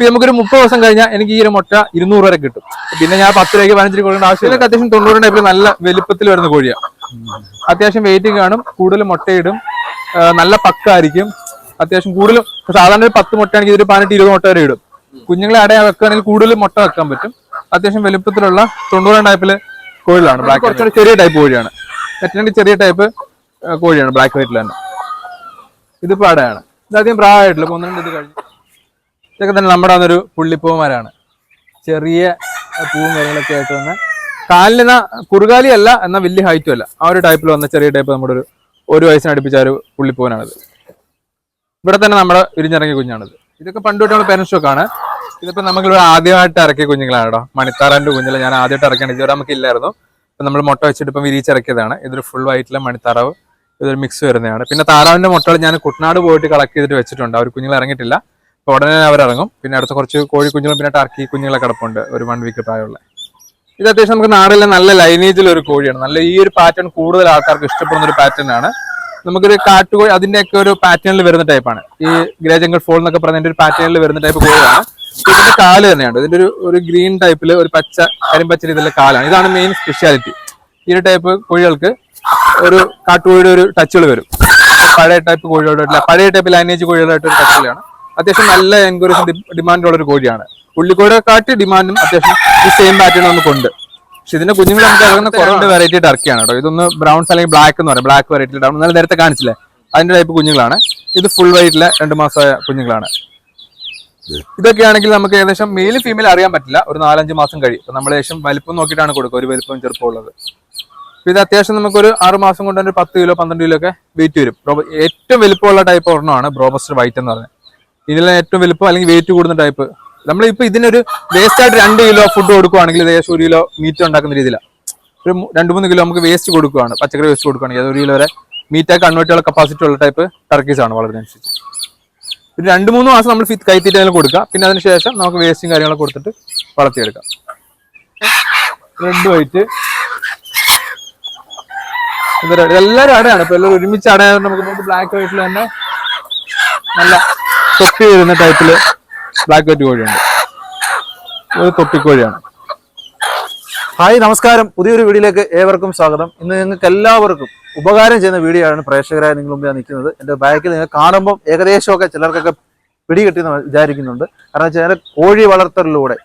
ഇപ്പൊ നമുക്കൊരു മുപ്പത് ദിവസം കഴിഞ്ഞാൽ എനിക്ക് ഈ ഒരു മുട്ട ഇരുന്നൂറ് വരെ കിട്ടും. പിന്നെ ഞാൻ പത്ത് രൂപയ്ക്ക് പതിനഞ്ച് രൂപ കൊടുക്കേണ്ട ആവശ്യമില്ല അത്യാവശ്യം തൊണ്ണൂറ് ടൈപ്പിൽ നല്ല വലിപ്പത്തിൽ വരുന്ന കോഴിയാണ് അത്യാവശ്യം വെയിറ്റ് കാണും. കൂടുതൽ മുട്ടയിടും. നല്ല പക്കായിരിക്കും. അത്യാവശ്യം കൂടുതലും സാധാരണ ഒരു പത്ത് മുട്ടയാണെങ്കിൽ ഇതൊരു പതിനെട്ട് ഇരുപത് മുട്ട വരെ ഇടും. കുഞ്ഞുങ്ങളെ അടയാ വെക്കുകയാണെങ്കിൽ കൂടുതൽ മുട്ട വെക്കാൻ പറ്റും. അത്യാവശ്യം വലുപ്പത്തിലുള്ള തൊണ്ണൂറാം ടൈപ്പിൽ കോഴികളാണ്. ബ്ലാക്ക് കുറച്ചുകൂടി ചെറിയ ടൈപ്പ് കോഴിയാണ്. ഏറ്റവും ചെറിയ ടൈപ്പ് കോഴിയാണ്. ബ്ലാക്ക് വൈറ്റിൽ തന്നെ. ഇതിപ്പോ അടയാണ് ഇതാദ്യം പ്രായമായിട്ടുള്ള. ഒന്ന് രണ്ട് ഇത് കഴിഞ്ഞു. ഇതൊക്കെ തന്നെ നമ്മുടെ അന്നൊരു പുള്ളിപ്പൂമാരാണ് ചെറിയ പൂവും കാര്യങ്ങളൊക്കെ ആയിട്ട് വന്ന കാലിന് കുറുകാലി അല്ല എന്നാൽ വലിയ ഹൈറ്റും അല്ല. ആ ഒരു ടൈപ്പിൽ വന്ന ചെറിയ ടൈപ്പ് നമ്മുടെ ഒരു ഒരു വയസ്സിന് അടുപ്പിച്ച ഒരു പുള്ളിപ്പൂവനാണിത്. ഇവിടെ തന്നെ നമ്മുടെ വിരിഞ്ഞിറങ്ങിയ കുഞ്ഞാണിത്. ഇതൊക്കെ പണ്ട് തൊട്ട് നമ്മുടെ പേരൻസ് സ്റ്റോക്കാണ് ഇതിപ്പോൾ നമുക്ക് ഇവിടെ ആദ്യമായിട്ട് ഇറക്കിയ കുഞ്ഞുങ്ങളാണ് കേട്ടോ മണിത്താറാന്റെ കുഞ്ഞിൽ ഞാൻ ആദ്യമായിട്ട് ഇറക്കേണ്ടത് ഇതുവരെ നമുക്ക് ഇല്ലായിരുന്നു. ഇപ്പൊ നമ്മൾ മുട്ട വെച്ചിട്ട് ഇപ്പം വിരിച്ചിറക്കിയതാണ് ഇതൊരു ഫുൾ വൈറ്റിലെ മണിത്താറാവ്. ഇതൊരു മിക്സ് വരുന്നതാണ്. പിന്നെ താറാവിന്റെ മുട്ടകൾ ഞാൻ കുട്ടനാട് പോയിട്ട് കളക്ട് ചെയ്തിട്ട് വെച്ചിട്ടുണ്ട്. അവർ കുഞ്ഞുങ്ങൾ ഇറങ്ങിയിട്ടില്ല. അപ്പൊ ഉടനെ അവർ ഇറങ്ങും പിന്നെ അടുത്ത കുറച്ച് കോഴി കുഞ്ഞുങ്ങളും പിന്നെ ടർക്കി കുഞ്ഞുങ്ങളെ കിടപ്പുണ്ട്. ഒരു വൺ വീക്ക് പ്രായമുള്ള. ഇത് അത്യാവശ്യം നമുക്ക് നാടിലെ നല്ല ലൈനേജിൽ ഒരു കോഴിയാണ്. നല്ല ഈ ഒരു പാറ്റേൺ കൂടുതൽ ആൾക്കാർക്ക് ഇഷ്ടപ്പെടുന്ന ഒരു പാറ്റേൺ ആണ്. നമുക്കൊരു കാട്ടുകോഴി അതിന്റെയൊക്കെ ഒരു പാറ്റേണിൽ വരുന്ന ടൈപ്പാണ് ഈ ഗ്രേ ജംഗിൾ ഫോൾ എന്നൊക്കെ പറയുന്ന ഒരു പാറ്റേണിൽ വരുന്ന ടൈപ്പ് കോഴിയാണ് ഇതിന്റെ കാൽ തന്നെയാണ്. ഇതിന്റെ ഒരു ഒരു ഗ്രീൻ ടൈപ്പിൽ ഒരു പച്ച കരിമ്പച്ച രീതിയിലുള്ള കാലാണ്. ഇതാണ് മെയിൻ സ്പെഷ്യാലിറ്റി ഈ ഒരു ടൈപ്പ് കോഴികൾക്ക് ഒരു കാട്ടുകോഴിയുടെ ഒരു ടച്ചുകൾ വരും. പഴയ ടൈപ്പ് കോഴികളുടെ പഴയ ടൈപ്പ് ലൈനേജ് കോഴികളായിട്ട് ഒരു ടച്ചിലാണ് അത്യാവശ്യം നല്ല എൻക്വയറീസും ഡിമാൻഡുള്ള ഒരു കോഴിയാണ്. പുള്ളിക്കോഴിയെ കാട്ടി ഡിമാൻഡും അത്യാവശ്യം ഈ സെയിം പാറ്റേൺ നമുക്കുണ്ട് പക്ഷെ ഇതിന്റെ കുഞ്ഞുങ്ങൾ നമുക്ക് ഇറങ്ങുന്ന കുറേ വെറൈറ്റി ടർക്കിയാണ് കേട്ടോ. ഇതൊന്ന് ബ്രൗൺസ് അല്ലെങ്കിൽ ബ്ലാക്ക് എന്ന് പറയും. ബ്ലാക്ക് വെറൈറ്റി ഡൗൺ നല്ല നേരത്തെ കാണിച്ചില്ലേ? അതിന്റെ ടൈപ്പ് കുഞ്ഞുങ്ങളാണ്. ഇത് ഫുൾ വൈറ്റിലെ രണ്ട് മാസമായ കുഞ്ഞുങ്ങളാണ്. ഇതൊക്കെ ആണെങ്കിൽ നമുക്ക് ഏകദേശം മെയിൽ ഫീമെയിൽ അറിയാൻ പറ്റില്ല. ഒരു നാലഞ്ച് മാസം കഴിയും. നമ്മൾ ഏകദേശം വലിപ്പം നോക്കിയിട്ടാണ് കൊടുക്കുക. ഒരു വലിപ്പം ചെറുപ്പം ഉള്ളത്. അപ്പൊ ഇത് അത്യാവശ്യം നമുക്കൊരു ആറ് മാസം കൊണ്ട് ഒരു പത്ത് കിലോ പന്ത്രണ്ട് കിലോ ഒക്കെ വെയിറ്റ് വരും. ഏറ്റവും വലിപ്പമുള്ള ടൈപ്പ് ഒരെണ്ണമാണ്. ബ്രോബസ്റ്റർ വൈറ്റ് എന്ന് പറയുന്നത് ഇതിലെ ഏറ്റവും വലുപ്പം അല്ലെങ്കിൽ വെയിറ്റ് കൂടുന്ന ടൈപ്പ് നമ്മൾ നമ്മളിപ്പോ ഇതിനൊരു വേസ്റ്റ് ആയിട്ട് രണ്ട് കിലോ ഫുഡ് കൊടുക്കുവാണെങ്കിൽ ഏകദേശം ഒരു കിലോ മീറ്റ് ഉണ്ടാക്കുന്ന രീതിയിലാണ് ഒരു രണ്ട് മൂന്ന് കിലോ നമുക്ക് വേസ്റ്റ് കൊടുക്കുകയാണ് പച്ചക്കറി വേസ്റ്റ് കൊടുക്കുകയാണെങ്കിൽ അത് ഒരു കിലോ വരെ മീറ്റായി കൺവേർട്ട് ചെയ്യാനുള്ള കപ്പാസിറ്റി ഉള്ള ടൈപ്പ് ടർക്കീസ് ആണ് വളരെ അനുസരിച്ച് ഒരു രണ്ട് മൂന്ന് മാസം നമ്മൾ ഫിറ്റ് കൈത്തീറ്റ കൊടുക്കുക പിന്നെ അതിന് ശേഷം നമുക്ക് വേസ്റ്റും കാര്യങ്ങളൊക്കെ കൊടുത്തിട്ട് വളർത്തിയെടുക്കാം. റെഡ് വൈറ്റ് ഇതെല്ലാവരും അടയാണ്. ഇപ്പൊ എല്ലാവരും ഒരുമിച്ച് അടയാതെ നമുക്ക് ബ്ലാക്ക് വൈറ്റിൽ തന്നെ നല്ല തൊപ്പി വരുന്ന ടൈപ്പിൽ ബ്ലാക്ക് വൈറ്റ് കോഴിയുണ്ട്. ഒരു തൊപ്പിക്കോഴിയാണ്. ഹായ് നമസ്കാരം. പുതിയൊരു വീഡിയോയിലേക്ക് ഏവർക്കും സ്വാഗതം. ഇന്ന് നിങ്ങൾക്ക് എല്ലാവർക്കും ഉപകാരം ചെയ്യുന്ന വീഡിയോ ആണ് പ്രേക്ഷകരായ നിങ്ങൾ മുമ്പിൽ നിൽക്കുന്നത്. എന്റെ ബാക്കിൽ നിങ്ങൾ കാണുമ്പോൾ ഏകദേശമൊക്കെ ചിലർക്കൊക്കെ പിടികിട്ടിയെന്ന് വിചാരിക്കുന്നുണ്ട്. കാരണം വെച്ചാൽ കോഴി വളർത്തലിലൂടെ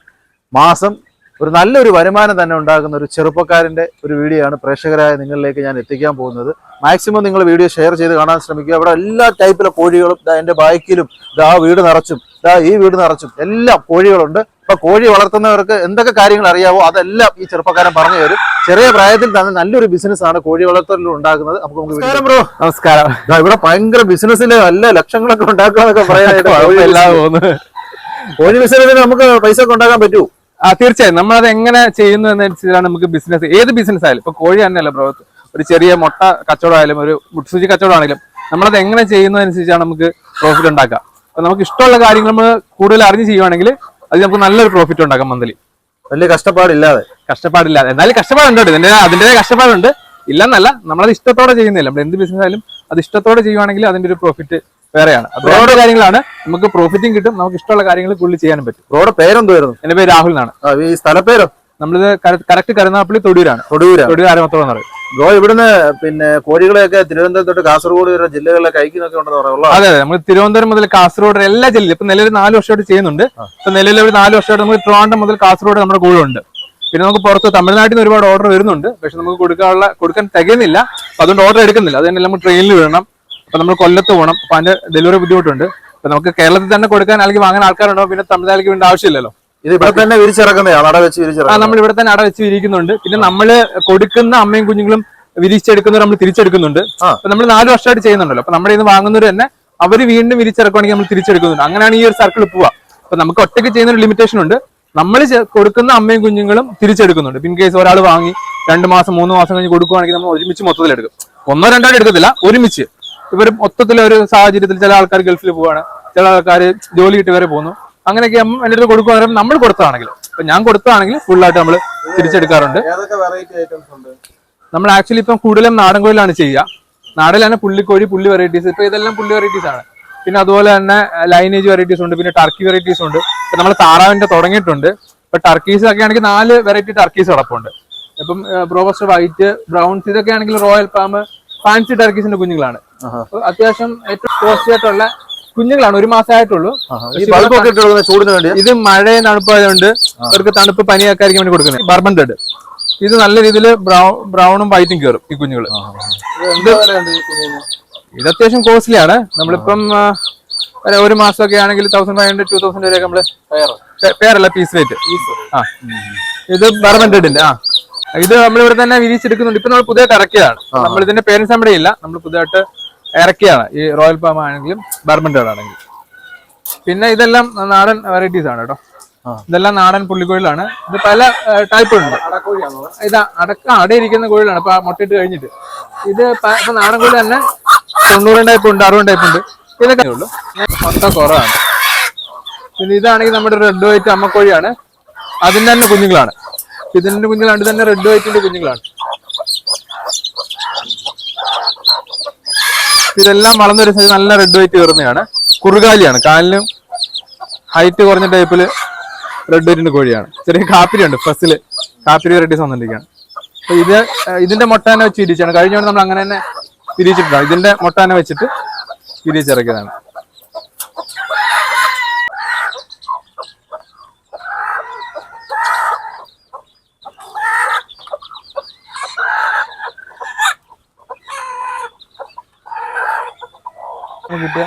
മാസം ഒരു നല്ലൊരു വരുമാനം തന്നെ ഉണ്ടാകുന്ന ഒരു ചെറുപ്പക്കാരന്റെ ഒരു വീഡിയോ ആണ് പ്രേക്ഷകരായ നിങ്ങളിലേക്ക് ഞാൻ എത്തിക്കാൻ പോകുന്നത്. മാക്സിമം നിങ്ങൾ വീഡിയോ ഷെയർ ചെയ്ത് കാണാൻ ശ്രമിക്കുക. അവിടെ എല്ലാ ടൈപ്പിലെ കോഴികളും ഇതാ എന്റെ ബാക്കിലും ഇതാ വീട് നിറച്ചും ഇതാ ഈ വീട് നിറച്ചും എല്ലാം കോഴികളുണ്ട്. ഇപ്പൊ കോഴി വളർത്തുന്നവർക്ക് എന്തൊക്കെ കാര്യങ്ങൾ അറിയാവോ അതെല്ലാം ഈ ചെറുപ്പക്കാരൻ പറഞ്ഞു തരും. ചെറിയ പ്രായത്തിൽ തന്നെ നല്ലൊരു ബിസിനസ് ആണ് കോഴി വളർത്തലിൽ ഉണ്ടാക്കുന്നത്. നമുക്ക് നമുക്ക് നമസ്കാരം ബ്രോ നമസ്കാരം. ഇവിടെ ഭയങ്കര ബിസിനസ്സിന്റെ നല്ല ലക്ഷങ്ങളൊക്കെ ഉണ്ടാക്കുക എന്നൊക്കെ പറയാനായിട്ട് കോഴി ബിസിനസ്സിന് നമുക്ക് പൈസ ഒക്കെ ഉണ്ടാക്കാൻ പറ്റൂ. ആ നമ്മൾ അത് എങ്ങനെ ചെയ്യുന്നു എന്നനുസരിച്ചാണ് നമുക്ക് ബിസിനസ് ഏത് ബിസിനസ് ആയാലും. ഇപ്പൊ കോഴി തന്നെയല്ല ബ്രോ ഒരു ചെറിയ മുട്ട കച്ചവടം ആയാലും ഒരു മുട്ടുസൂചി കച്ചവടം ആണെങ്കിലും നമ്മളത് എങ്ങനെ ചെയ്യുന്നതനുസരിച്ചാണ് നമുക്ക് പ്രോഫിറ്റ് ഉണ്ടാക്കുക. അപ്പൊ നമുക്ക് ഇഷ്ടമുള്ള കാര്യങ്ങൾ നമ്മൾ കൂടുതൽ അറിഞ്ഞ് ചെയ്യുവാണെങ്കിൽ അത് നമുക്ക് നല്ലൊരു പ്രോഫിറ്റ് ഉണ്ടാക്കാം മന്ത്ലി വലിയ കഷ്ടപ്പാടില്ലാതെ. കഷ്ടപ്പാടില്ലാതെ എന്നാലും കഷ്ടപ്പാടുണ്ട്. ഇതിന്റെ അതിന്റെ കഷ്ടപ്പാടുണ്ട്. ഇല്ലെന്നല്ല നമ്മളത് ഇഷ്ടത്തോടെ ചെയ്യുന്നില്ല. നമ്മൾ എന്ത് ബിസിനസ് ആയാലും അത് ഇഷ്ടത്തോടെ ചെയ്യുവാണെങ്കിൽ അതിന്റെ ഒരു പ്രോഫിറ്റ് വേറെയാണ്. റോഡ് കാര്യങ്ങളാണ്. നമുക്ക് പ്രോഫിറ്റും കിട്ടും. നമുക്ക് ഇഷ്ടമുള്ള കാര്യങ്ങൾ കൂടുതൽ ചെയ്യാനും പറ്റും. റോഡ് പേരെന്തായിരുന്നു എന്റെ പേര് രാഹുൽ എന്നാണ് ഈ സ്ഥലപ്പേരോ? നമ്മളിത് കറക്റ്റ് കരുനാപ്പള്ളി തൊടിയൂരാണ് തൊടിയൂര് തൊടിയൂർ ആരമത്തോളം എന്ന് പറയും. ബ്രോ ഇവിടുന്ന് പിന്നെ കോഴികളെയൊക്കെ തിരുവനന്തപുരം തൊട്ട് കാസർഗോഡ് വരെ ജില്ലകളിലൊക്കെ അയക്കുന്നൊക്കെ ഉണ്ടെന്ന് പറയുള്ളൂ അതെ അതെ. നമ്മൾ തിരുവനന്തപുരം മുതൽ കാസർഗോഡ് വരെ എല്ലാ ജില്ലയിലും. ഇപ്പൊ നിലവിൽ നാല് വർഷമായിട്ട് ചെയ്യുന്നുണ്ട്. ഇപ്പൊ നിലവിൽ ഒരു നാല് വർഷമായിട്ട് നമുക്ക് ട്രിവാൻഡ്രം മുതൽ കാസർഗോഡ് നമ്മുടെ കൂടുണ്ട് പിന്നെ നമുക്ക് പുറത്ത് തമിഴ്നാട്ടിൽ നിന്ന് ഒരുപാട് ഓർഡർ വരുന്നുണ്ട്. പക്ഷെ നമുക്ക് കൊടുക്കാനുള്ള കൊടുക്കാൻ തികയുന്നില്ല. അതുകൊണ്ട് ഓർഡർ എടുക്കുന്നില്ല. അത് തന്നെ നമുക്ക് ട്രെയിനിൽ വിടണം. അപ്പൊ നമ്മൾ കൊല്ലത്ത് പോകണം അപ്പൊ അതിന്റെ ഡെലിവറി ബുദ്ധിമുട്ടുണ്ട്. അപ്പൊ നമുക്ക് കേരളത്തിൽ തന്നെ കൊടുക്കാൻ അല്ലെങ്കിൽ വാങ്ങാൻ ആൾക്കാരുണ്ടോ? പിന്നെ തമിഴ്നാട്ടിലേക്ക് വേണ്ട ആവശ്യമില്ലല്ലോ. ഇത് ഇവിടെ തന്നെ വിരിച്ചിറക്കുന്ന ആ നമ്മൾ ഇവിടെ തന്നെ അട വെച്ച് വിരിക്കുന്നുണ്ട്. പിന്നെ നമ്മൾ കൊടുക്കുന്ന അമ്മയും കുഞ്ഞുങ്ങളും വിരിച്ചെടുക്കുന്നവർ നമ്മൾ തിരിച്ചെടുക്കുന്നുണ്ട്. അപ്പൊ നമ്മൾ നാല് വർഷമായിട്ട് ചെയ്യുന്നുണ്ടല്ലോ. അപ്പൊ നമ്മുടെ ഇന്ന് വാങ്ങുന്നവർ തന്നെ അവർ വീണ്ടും വിരിച്ചിറക്കുവാണെങ്കിൽ നമ്മൾ തിരിച്ചെടുക്കുന്നുണ്ട്. അങ്ങനെയാണ് ഈ ഒരു സർക്കിൾ പോവുക അപ്പൊ നമുക്ക് ഒറ്റയ്ക്ക് ചെയ്യുന്ന ഒരു ലിമിറ്റേഷൻ ഉണ്ട് നമ്മൾ കൊടുക്കുന്ന അമ്മയും കുഞ്ഞുങ്ങളും തിരിച്ചെടുക്കുന്നുണ്ട്. ഇൻ കേസ് ഒരാൾ വാങ്ങി രണ്ട് മാസം മൂന്ന് മാസം കഴിഞ്ഞ് കൊടുക്കുവാണെങ്കിൽ നമ്മൾ ഒരുമിച്ച് മൊത്തത്തിൽ എടുക്കും ഒന്നോ രണ്ടോ എടുക്കത്തില്ല. ഒരുമിച്ച്. ഇവർ മൊത്തത്തിലെ ഒരു സാഹചര്യത്തിൽ ചില ആൾക്കാർ ഗൾഫിൽ പോവാണ്. ചില ആൾക്കാർ ജോലി കിട്ടി വരെ പോകുന്നു അങ്ങനെയൊക്കെ എന്റെ എന്റെ അടുത്ത് കൊടുക്കുക നമ്മൾ കൊടുത്തതാണെങ്കിൽ ഇപ്പൊ ഞാൻ കൊടുത്തതാണെങ്കിൽ ഫുള്ളായിട്ട് നമ്മൾ തിരിച്ചെടുക്കാറുണ്ട്. നമ്മൾ ആക്ച്വലി ഇപ്പം കൂടുതലും നാടൻ കോഴിലാണ് ചെയ്യുക. നാടിലാണ് പുള്ളിക്കോഴി പുള്ളി വെറൈറ്റീസ് ഇപ്പൊ ഇതെല്ലാം പുള്ളി വെറൈറ്റീസ് ആണ്. പിന്നെ അതുപോലെ തന്നെ ലൈനേജ് വെറൈറ്റീസ് ഉണ്ട്. പിന്നെ ടർക്കി വെറൈറ്റീസ് ഉണ്ട്. ഇപ്പൊ നമ്മൾ താറാവിന്റെ തുടങ്ങിയിട്ടുണ്ട്. ഇപ്പൊ ടർക്കീസ് ഒക്കെ ആണെങ്കിൽ നാല് വെറൈറ്റി ടർക്കീസ് കിടപ്പുണ്ട് ഇപ്പം ബ്രോബസ്റ്റ് വൈറ്റ് ബ്രൗൺസ് ഇതൊക്കെ ആണെങ്കിൽ റോയൽ പാം ഫാൻസി ടർക്കീസിന്റെ കുഞ്ഞുങ്ങളാണ്. അത്യാവശ്യം ഏറ്റവും കോസ്റ്റ്ലി ആയിട്ടുള്ള. കുഞ്ഞുങ്ങളാണ് ഒരു മാസമായിട്ടുള്ളൂ ഇത് മഴയെ തണുപ്പായതുകൊണ്ട് അവർക്ക് തണുപ്പ് പനിയൊക്കെ ആയിരിക്കും വേണ്ടി കൊടുക്കുന്നത്. ബർബൺ റെഡ് ഇത് നല്ല രീതിയിൽ ബ്രൗണും വൈറ്റും കയറും ഈ കുഞ്ഞുങ്ങൾ ഇത് അത്യാവശ്യം കോസ്റ്റ്ലി ആണ്. നമ്മളിപ്പം ഒരു- മാസമൊക്കെ ആണെങ്കിൽ thousand five hundred two thousand വരെയൊക്കെ നമ്മൾ പേരല്ല പീസ് റേറ്റ് ആ. ഇത് ബർബൺ തേഡിന്റെ ആ. ഇത് നമ്മളിവിടെ തന്നെ വിരിച്ചെടുക്കുന്നുണ്ട്. ഇപ്പൊ നമ്മൾ പുതിയതായിട്ട് ഇറക്കിയതാണ്. നമ്മൾ ഇതിന്റെ പേരൻസ് നമ്മുടെ ഇല്ല. നമ്മൾ പുതിയതായിട്ട് ഇറക്കിയാണ്. ഈ റോയൽ പാം ആണെങ്കിലും ബർമൻഡേഡ് ആണെങ്കിലും പിന്നെ ഇതെല്ലാം നാടൻ വെറൈറ്റീസ് ആണ് കേട്ടോ. ഇതെല്ലാം നാടൻ പുള്ളിക്കോഴിലാണ് ഇത് പല ടൈപ്പ് ഉണ്ട്. ഇത് അടക്ക അടയിരിക്കുന്ന കോഴിലാണ് ഇപ്പൊ മുട്ടയിട്ട് കഴിഞ്ഞിട്ട്. ഇത് ഇപ്പൊ നാടൻ കോഴി തന്നെ തൊണ്ണൂറ് ടൈപ്പ് ഉണ്ട് അറുപത് ടൈപ്പ് ഉണ്ട്. ഇതൊക്കെ ഉള്ളൂ. മൊത്തം കുറവാണ്. പിന്നെ ഇതാണെങ്കിൽ നമ്മുടെ റെഡ് വൈറ്റ് അമ്മക്കോഴിയാണ്. അതിന്റെ തന്നെ കുഞ്ഞുങ്ങളാണ്. ഇതിന്റെ കുഞ്ഞുങ്ങളാണ് തന്നെ റെഡ് വൈറ്റിന്റെ കുഞ്ഞുങ്ങളാണ്. ഇതെല്ലാം വളർന്നൊരു സൈസ് നല്ല റെഡ് വൈറ്റ് കയറുന്നതാണ് കുറുകാലിയാണ്. കാലിനും ഹൈറ്റ് കുറഞ്ഞ ടൈപ്പിൽ റെഡ് വൈറ്റിന്റെ കോഴിയാണ്. ചെറിയ കാപ്പിരി ഉണ്ട് ഫസ്റ്റിൽ കാപ്പിരി വെറൈറ്റീസ് വന്നിരിക്കുകയാണ് അപ്പൊ ഇത് ഇതിന്റെ മുട്ട തന്നെ വെച്ച് വിരിച്ചാണ് കഴിഞ്ഞ നമ്മൾ അങ്ങനെ തന്നെ വിരിച്ചിട്ടുണ്ടാവും ഇതിന്റെ മുട്ട തന്നെ വെച്ചിട്ട് വിരിച്ചിറക്കിയതാണ് കിട്ടിയ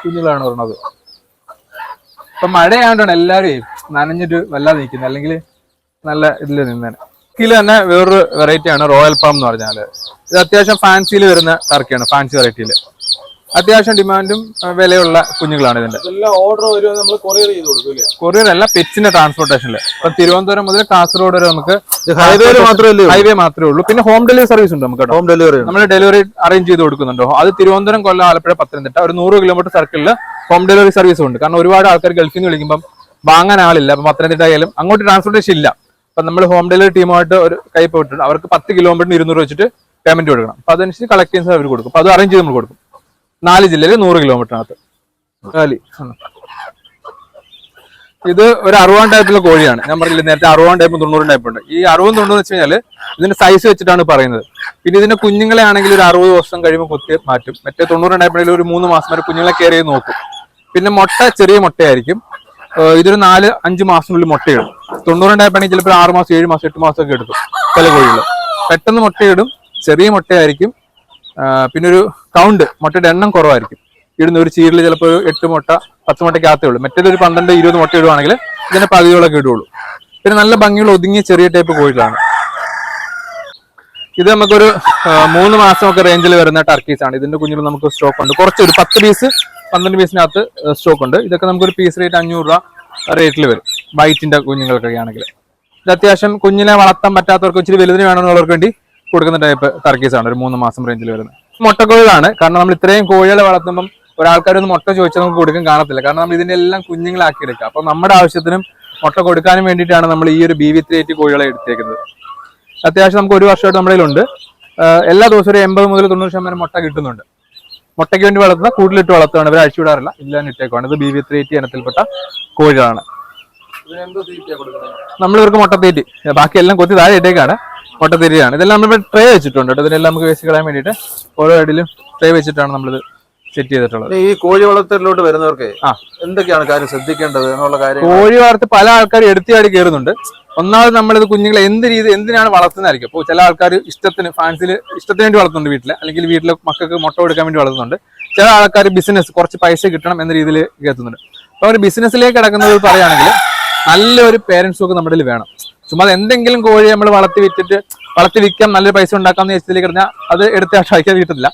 കുഞ്ഞുങ്ങളാണ് പറഞ്ഞത്. ഇപ്പൊ മഴയായതുകൊണ്ടാണ് എല്ലാവരും നനഞ്ഞിട്ട് വല്ലാതെ നിൽക്കുന്നത് അല്ലെങ്കിൽ നല്ല ഇതിൽ നിന്നേനെ. കിലോ തന്നെ വേറൊരു വെറൈറ്റി ആണ് റോയൽ പാം എന്ന് പറഞ്ഞാൽ. ഇത് അത്യാവശ്യം ഫാൻസിയിൽ വരുന്ന ടർക്കിയാണ് ഫാൻസി വെറൈറ്റിയിൽ അത്യാവശ്യം ഡിമാൻഡും വിലയുള്ള കുഞ്ഞുങ്ങളാണ് ഇതിന്റെ എല്ലാം ഓർഡർ വരുമ്പോൾ നമ്മൾ കൊറിയർ ചെയ്ത് കൊറിയർ അല്ല പെറ്റ്സിന്റെ ട്രാൻസ്പോർട്ടേഷനിൽ ഇപ്പൊ തിരുവനന്തപുരം മുതൽ കാസർഗോഡ് വരെ നമുക്ക് ഹൈവേയിൽ മാത്രമല്ലേ ഹൈവേ മാത്രമേ ഉള്ളൂ. പിന്നെ ഹോം ഡെലിവറി സർവീസ് ഉണ്ട് നമുക്ക് ഹോം ഡെലിവറി നമ്മൾ ഡെലിവറി അറേഞ്ച് ചെയ്ത് കൊടുക്കുന്നുണ്ടോ. അത് തിരുവനന്തപുരം കൊല്ലം ആലപ്പുഴ പത്തനംതിട്ട ഒരു നൂറ് കിലോമീറ്റർ സർക്കിളിൽ ഹോം ഡെലിവറി സർവീസ് ഉണ്ട്. കാരണം ഒരുപാട് ആൾക്കാർ ഗൾഫിൽ നിന്ന് വിളിക്കുമ്പോൾ വാങ്ങാൻ ആളില്ല. അപ്പൊ പത്തനംതിട്ട ആയാലും അങ്ങോട്ട് ട്രാൻസ്പോർട്ടേഷൻ ഇല്ല. അപ്പൊ നമ്മൾ ഹോം ഡെലിവറി ടീമുമായിട്ട് ഒരു കൈ പോയിട്ടുണ്ട്. അവർക്ക് പത്ത് കിലോമീറ്ററിന് ഇരുന്നൂറ് വെച്ചിട്ട് പേയ്മെന്റ് കൊടുക്കണം. അപ്പൊ അതനുസരിച്ച് കളക്ട് ചെയ്യുന്ന അവർ കൊടുക്കും. അപ്പൊ അത് അറേഞ്ച് ചെയ്ത് നമ്മൾ കൊടുക്കും. നാല് ജില്ലയിൽ നൂറ് കിലോമീറ്ററിനകത്ത്. കാലി ഇത് ഒരു അറുപതാം ടൈപ്പിലെ കോഴിയാണ്. ഞാൻ പറഞ്ഞില്ല നേരത്തെ അറുപതാം ടൈപ്പ് തൊണ്ണൂറും ടൈപ്പ് ഉണ്ട്. ഈ അറുപതും തൊണ്ണൂറ് വെച്ച് കഴിഞ്ഞാൽ ഇതിന്റെ സൈസ് വെച്ചിട്ടാണ് പറയുന്നത്. പിന്നെ ഇതിന്റെ കുഞ്ഞുങ്ങളെ ആണെങ്കിൽ ഒരു അറുപത് ദിവസം കഴിയുമ്പോൾ കുത്തി മാറ്റും. മറ്റേ തൊണ്ണൂറ് ടൈപ്പിൽ ഒരു മൂന്ന് മാസം വരെ കുഞ്ഞുങ്ങളെ കെയർ ചെയ്ത് നോക്കും. പിന്നെ മുട്ട ചെറിയ മുട്ടയായിരിക്കും. ഇതൊരു നാല് അഞ്ച് മാസത്തിനുള്ളിൽ മുട്ടയിടും. തൊണ്ണൂറ് ടൈപ്പാണെങ്കിൽ ചിലപ്പോൾ ആറ് മാസം ഏഴ് മാസം എട്ട് മാസം ഒക്കെ എടുക്കും. ചില കോഴികൾ പെട്ടെന്ന് മുട്ടയിടും. ചെറിയ മുട്ടയായിരിക്കും. പിന്നെ ഒരു കൗണ്ട് മുട്ടയുടെ എണ്ണം കുറവായിരിക്കും. ഇടുന്ന ഒരു ചീരിൽ ചിലപ്പോൾ എട്ട് മുട്ട പത്ത് മുട്ടയ്ക്കകത്തേ ഉള്ളൂ. മറ്റേത് ഒരു പന്ത്രണ്ട് ഇരുപത് മുട്ട ഇടുവാണെങ്കിൽ ഇതിന്റെ പകുതികളൊക്കെ ഇടുള്ളൂ പിന്നെ നല്ല ഭംഗിയുള്ള ഒതുങ്ങിയ ചെറിയ ടൈപ്പ് കോഴികളാണ്. ഇത് നമുക്കൊരു മൂന്ന് മാസമൊക്കെ റേഞ്ചിൽ വരുന്ന ടർക്കീസ് ആണ്. ഇതിന്റെ കുഞ്ഞുങ്ങൾ നമുക്ക് സ്റ്റോക്ക് ഉണ്ട്. കുറച്ച് ഒരു പത്ത് പീസ് പന്ത്രണ്ട് പീസിനകത്ത് സ്റ്റോക്ക് ഉണ്ട്. ഇതൊക്കെ നമുക്കൊരു പീസ് റേറ്റ് അഞ്ഞൂറ് രൂപ റേറ്റിൽ വരും. വൈറ്റിന്റെ കുഞ്ഞുങ്ങൾക്കൊക്കെ ആണെങ്കിൽ. ഇത് അത്യാവശ്യം കുഞ്ഞിനെ വളർത്താൻ പറ്റാത്തവർക്ക് ഇച്ചിരി വലുതിന് വേണമെന്നുള്ളവർക്ക് വേണ്ടി കൊടുക്കുന്ന ടൈപ്പ് ടർക്കീസ് ആണ്. ഒരു മൂന്ന് മാസം റേഞ്ചിൽ വരുന്നത്. മുട്ടക്കോഴികളാണ്. കാരണം നമ്മൾ ഇത്രയും കോഴികളെ വളർത്തുമ്പം ഒരാൾക്കാരൊന്ന് മുട്ട ചോദിച്ചാൽ നമുക്ക് കൊടുക്കാൻ കാണത്തില്ല. കാരണം നമ്മൾ ഇതിന്റെ എല്ലാം കുഞ്ഞുങ്ങളാക്കി എടുക്കുക. അപ്പൊ നമ്മുടെ ആവശ്യത്തിനും മുട്ട കൊടുക്കാനും വേണ്ടിയിട്ടാണ് നമ്മൾ ഈ ഒരു ബി വി ത്രീ എയ്റ്റ് കോഴികളെ എടുത്തേക്കുന്നത്. അത്യാവശ്യം നമുക്ക് ഒരു വർഷമായിട്ട് നമ്മുടെ കയ്യിലുണ്ട്. ആഹ് എല്ലാ ദിവസവും ഒരു എൺപത് മുതൽ തൊണ്ണൂറ് ശതമാനം മുട്ട കിട്ടുന്നുണ്ട്. മുട്ടയ്ക്ക് വേണ്ടി വളർത്തുന്ന കൂട്ടിലിട്ട് വളർത്തുകയാണ് ഇവർ അഴിച്ചു വിടാറില്ല ഇല്ലാന്ന് ഇട്ടേക്കുവാണ്. ഇത് ബി വി ത്രീ എയ്റ്റി ഇനത്തിൽപ്പെട്ട കോഴികളാണ്. നമ്മളിവർക്ക് മുട്ട തീറ്റി. നമ്മൾ ഇവർക്ക് മുട്ടത്തേറ്റി ബാക്കി എല്ലാം കൊത്തി താഴെ ഇട്ടേക്കാണ്. മുട്ടത്തേറ്റിയാണ് ഇതെല്ലാം നമ്മൾ ട്രേ വെച്ചിട്ടുണ്ട് കേട്ടോ. ഇതിനെല്ലാം നമുക്ക് വേസ്റ്റ് കളയാൻ വേണ്ടിയിട്ട് ഓരോ ഇടയിലും ട്രേ വെച്ചിട്ടാണ് നമ്മളിത് സെറ്റ് ചെയ്തിട്ടുള്ളത്. ഈ കോഴി വളർത്തലിലോട്ട് വരുന്നവർക്ക് ആ. എന്തൊക്കെയാണ് കാര്യം ശ്രദ്ധിക്കേണ്ടത് എന്നുള്ള കാര്യം? കോഴി വളർത്ത് പല ആൾക്കാർ എടുത്തിയാടി കയറുന്നുണ്ട് ഒന്നാമത് നമ്മളിത് കുഞ്ഞുങ്ങളെ എന്ത് രീതി എന്തിനാണ് വളർത്തുന്നതായിരിക്കും. അപ്പോൾ ചില ആൾക്കാർ ഇഷ്ടത്തിന് ഫാൻസിൽ ഇഷ്ടത്തിന് വേണ്ടി വളർത്തുന്നുണ്ട് വീട്ടിൽ അല്ലെങ്കിൽ വീട്ടിലെ മക്കൾക്ക് മുട്ട കൊടുക്കാൻ വേണ്ടി വളർത്തുന്നുണ്ട്. ചില ആൾക്കാർ ബിസിനസ് കുറച്ച് പൈസ കിട്ടണം എന്ന രീതിയിൽ കേൾക്കുന്നുണ്ട് അപ്പോൾ ഒരു ബിസിനസ്സിലേക്ക് കിടക്കുന്നത് പറയുകയാണെങ്കിൽ നല്ലൊരു പേരൻസ് ഒക്കെ നമ്മുടെ വേണം. ചുമ്മാ എന്തെങ്കിലും കോഴി നമ്മൾ വളർത്തി വിറ്റിട്ട് വളർത്തി വിൽക്കാം നല്ലൊരു പൈസ ഉണ്ടാക്കാമെന്ന് വെച്ചതിലേക്ക് പറഞ്ഞാൽ അത് എടുത്ത് അയക്കാൻ കിട്ടില്ല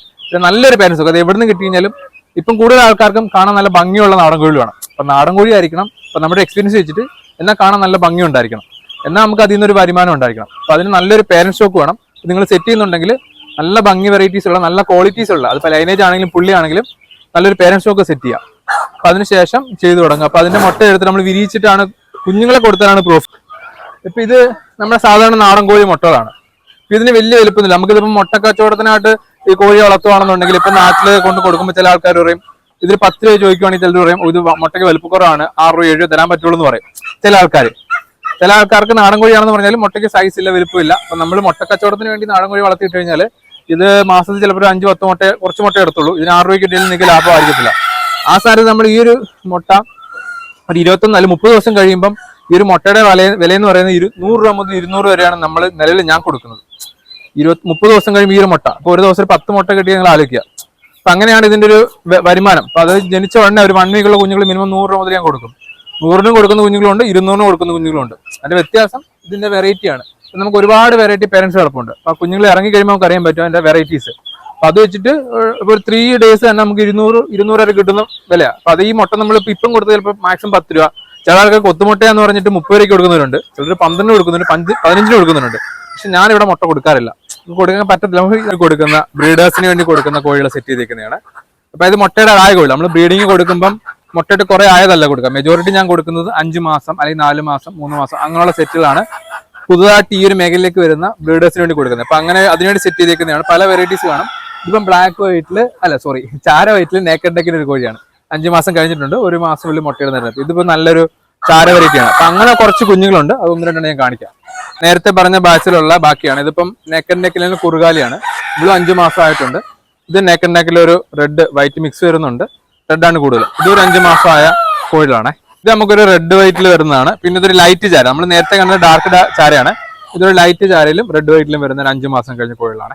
നല്ലൊരു പേരൻസ് ഒക്കെ അത് എവിടെ നിന്ന് കിട്ടി കഴിഞ്ഞാലും ഇപ്പം കൂടുതൽ ആൾക്കാർക്കും കാണാൻ നല്ല ഭംഗിയുള്ള നാടൻ കോഴി വേണം. അപ്പം നാടൻ കോഴി ആയിരിക്കണം. അപ്പം നമ്മുടെ എക്സ്പീരിയൻസ് വെച്ചിട്ട് എന്നാൽ കാണാൻ നല്ല ഭംഗി ഉണ്ടായിരിക്കണം. എന്നാൽ നമുക്ക് അതിൽ നിന്നൊരു വരുമാനം ഉണ്ടായിരിക്കണം. അപ്പം അതിന് നല്ലൊരു പേരൻസ് സ്റ്റോക്ക് വേണം. നിങ്ങൾ സെറ്റ് ചെയ്യുന്നുണ്ടെങ്കിൽ നല്ല ഭംഗി വെറൈറ്റീസ് ഉള്ള നല്ല ക്വാളിറ്റീസ് ഉള്ള അതിപ്പോൾ ലൈനേജ് ആണെങ്കിലും പുള്ളി ആണെങ്കിലും നല്ലൊരു പേരൻസ് സ്റ്റോക്ക് സെറ്റ് ചെയ്യാം. അപ്പം അതിനുശേഷം ചെയ്തു തുടങ്ങുക അപ്പം അതിന്റെ മുട്ട എടുത്ത് നമ്മൾ വിരിയിച്ചിട്ടാണ് കുഞ്ഞുങ്ങളെ കൊടുത്താലാണ് പ്രോഫിറ്റ് ഇപ്പൊ ഇത് നമ്മുടെ സാധാരണ നാടൻ കോഴി മുട്ടകളാണ്. ഇതിന് വലിയ വലുപ്പമൊന്നുമില്ല. നമുക്കിതിപ്പോ മുട്ട കച്ചവടത്തിനായിട്ട് ഈ കോഴി വളർത്തുവാണെന്നുണ്ടെങ്കിൽ ഇപ്പൊ നാട്ടിൽ കൊണ്ട് കൊടുക്കുമ്പോൾ ചില ആൾക്കാർ പറയും ഇതിൽ പത്ത് രൂപ ചോദിക്കുവാണെങ്കിൽ ചിലർ പറയും ഇത് മുട്ടയ്ക്ക് വലുപ്പക്കുറവാണ് ആറ് രൂപ ഏഴ് രൂപ തരാൻ പറ്റുള്ളൂ എന്ന് പറയും. ചില ആൾക്കാർ ചില ആൾക്കാർക്ക് നാടൻ കോഴിയാണെന്ന് പറഞ്ഞാൽ മുട്ടയ്ക്ക് സൈസ് ഇല്ല വലുപ്പമില്ല അപ്പൊ നമ്മൾ മുട്ട കച്ചവടത്തിന് വേണ്ടി നാടൻ കോഴി വളർത്തിയിട്ട് കഴിഞ്ഞാൽ ഇത് മാസത്തിൽ ചിലപ്പോൾ ഒരു അഞ്ച് പത്ത് മുട്ട കുറച്ച് മുട്ട എടുത്തുള്ളൂ. ഇതിന് ആറ് രൂപയ്ക്ക് കിട്ടിയാലും നിങ്ങൾക്ക് ലാഭമായിരിക്കത്തില്ല. ആ സ്ഥാനത്ത് നമ്മൾ ഈ ഒരു മുട്ട ഒരു ഇരുപത്തൊന്ന് അല്ലെങ്കിൽ മുപ്പത് ദിവസം കഴിയുമ്പം ഈ ഒരു മുട്ടയുടെ വില വില എന്ന് പറയുന്നത് ഇരു നൂറ് രൂപ മുതൽ ഇരുന്നൂറ് വരെയാണ് നമ്മൾ നിലവിൽ ഞാൻ കൊടുക്കുന്നത്. ഇരുപത്തി മുപ്പത് ദിവസം കഴിയുമ്പോൾ ഈ ഒരു മുട്ട. അപ്പോൾ ഒരു ദിവസം ഒരു പത്ത് മുട്ട കിട്ടിയ നിങ്ങൾ ആലോചിക്കുക. അപ്പം അങ്ങനെയാണ് ഇതിന്റെ ഒരു വരുമാനം. അപ്പം അത് ജനിച്ച ഉടനെ ഒരു വൺ വീക്കുള്ള കുഞ്ഞുങ്ങൾ മിനിമം നൂറ് രൂപ മുതൽ ഞാൻ കൊടുക്കും. നൂറിനും കൊടുക്കുന്ന കുഞ്ഞുങ്ങളുണ്ട് ഇരുന്നൂറിനും കൊടുക്കുന്ന കുഞ്ഞുങ്ങളുണ്ട്. അതിന്റെ വ്യത്യാസം ഇതിന്റെ വെറൈറ്റിയാണ് നമുക്ക് ഒരുപാട് വെറൈറ്റി പേരൻസ് കിടപ്പുണ്ട് അപ്പം കുഞ്ഞുങ്ങൾ ഇറങ്ങി കഴിയുമ്പോൾ നമുക്ക് അറിയാൻ പറ്റും അതിന്റെ വെറൈറ്റീസ് അപ്പം അത് വെച്ചിട്ട് ഇപ്പോൾ ത്രീ ഡേയ്സ് തന്നെ നമുക്ക് ഇരുന്നൂറ് ഇരുന്നൂറ് വരെ കിട്ടുന്ന വിലയാണ്. അപ്പം അത് ഈ മുട്ട നമ്മൾ ഇപ്പം കൊടുത്ത് ചിലപ്പോൾ മാക്സിമം പത്ത് രൂപ. ചില ആൾക്കാർ കൊത്തുമുട്ടയെന്ന് പറഞ്ഞിട്ട് മുപ്പത് രൂപയ്ക്ക് കൊടുക്കുന്നവരുണ്ട്. ചിലർ പന്ത്രണ്ട് കൊടുക്കുന്നുണ്ട് പഞ്ച് പതിനഞ്ചിന് കൊടുക്കുന്നുണ്ട് പക്ഷെ ഞാൻ ഇവിടെ മുട്ട കൊടുക്കാറില്ല. കൊടുക്കാൻ പറ്റത്തില്ല. നമുക്ക് കൊടുക്കുന്ന ബ്രീഡേഴ്സിന് വേണ്ടി കൊടുക്കുന്ന കോഴികളെ സെറ്റ് ചെയ്തിരിക്കുന്നതാണ് അപ്പൊ ഇത് മുട്ടയുടെ ആയ കോഴി നമ്മൾ ബ്രീഡിങ് കൊടുക്കുമ്പം മുട്ടയിട്ട് കുറെ ആയതല്ല കൊടുക്കുക. മെജോറിറ്റി ഞാൻ കൊടുക്കുന്നത് അഞ്ച് മാസം അല്ലെങ്കിൽ നാല് മാസം മൂന്ന് മാസം അങ്ങനെയുള്ള സെറ്റുകളാണ് പുതുതായിട്ട് ഈ ഒരു മേഖലയിലേക്ക് വരുന്ന ബ്രീഡേഴ്സിന് വേണ്ടി കൊടുക്കുന്നത്. അപ്പൊ അങ്ങനെ അതിനുവേണ്ടി സെറ്റ് ചെയ്തിരിക്കുന്നതാണ് പല വെറൈറ്റീസ് കാണും. ഇപ്പം ബ്ലാക്ക് വൈറ്റിൽ അല്ല സോറി ചാര വൈറ്റിൽ നേക്കഡ് ഒരു കോഴിയാണ്. അഞ്ച് മാസം കഴിഞ്ഞിട്ടുണ്ട്. ഒരു മാസം ഉള്ളിൽ മുട്ടയിടുന്നത് ഇതിപ്പോ നല്ലൊരു ചാര വെറൈറ്റിയാണ് അപ്പൊ അങ്ങനെ കുറച്ച് കുഞ്ഞുങ്ങളുണ്ട്. അത് ഒന്ന് രണ്ടെണ്ണം ഞാൻ കാണിക്കാം. നേരത്തെ പറഞ്ഞ ബാച്ചിലുള്ള ബാക്കിയാണ്. ഇതിപ്പം നെക്കൻ നെക്കിൽ കുറുകാലിയാണ്. ഇതും അഞ്ച് മാസം ആയിട്ടുണ്ട്. ഇത് നെക്കൻ നെക്കിൽ ഒരു റെഡ് വൈറ്റ് മിക്സ് വരുന്നുണ്ട്. റെഡ് ആണ് കൂടുതൽ. ഇതൊരു അഞ്ച് മാസമായ കോഴിലാണ് ഇത് നമുക്കൊരു റെഡ് വൈറ്റിൽ വരുന്നതാണ്. പിന്നെ ഇതൊരു ലൈറ്റ് ചാര. നമ്മൾ നേരത്തെ കണ്ട ഡാർക്ക് ചാരയാണ്. ഇതൊരു ലൈറ്റ് ചാരയിലും റെഡ് വൈറ്റിലും വരുന്ന അഞ്ച് മാസം കഴിഞ്ഞ കോഴികളാണ്.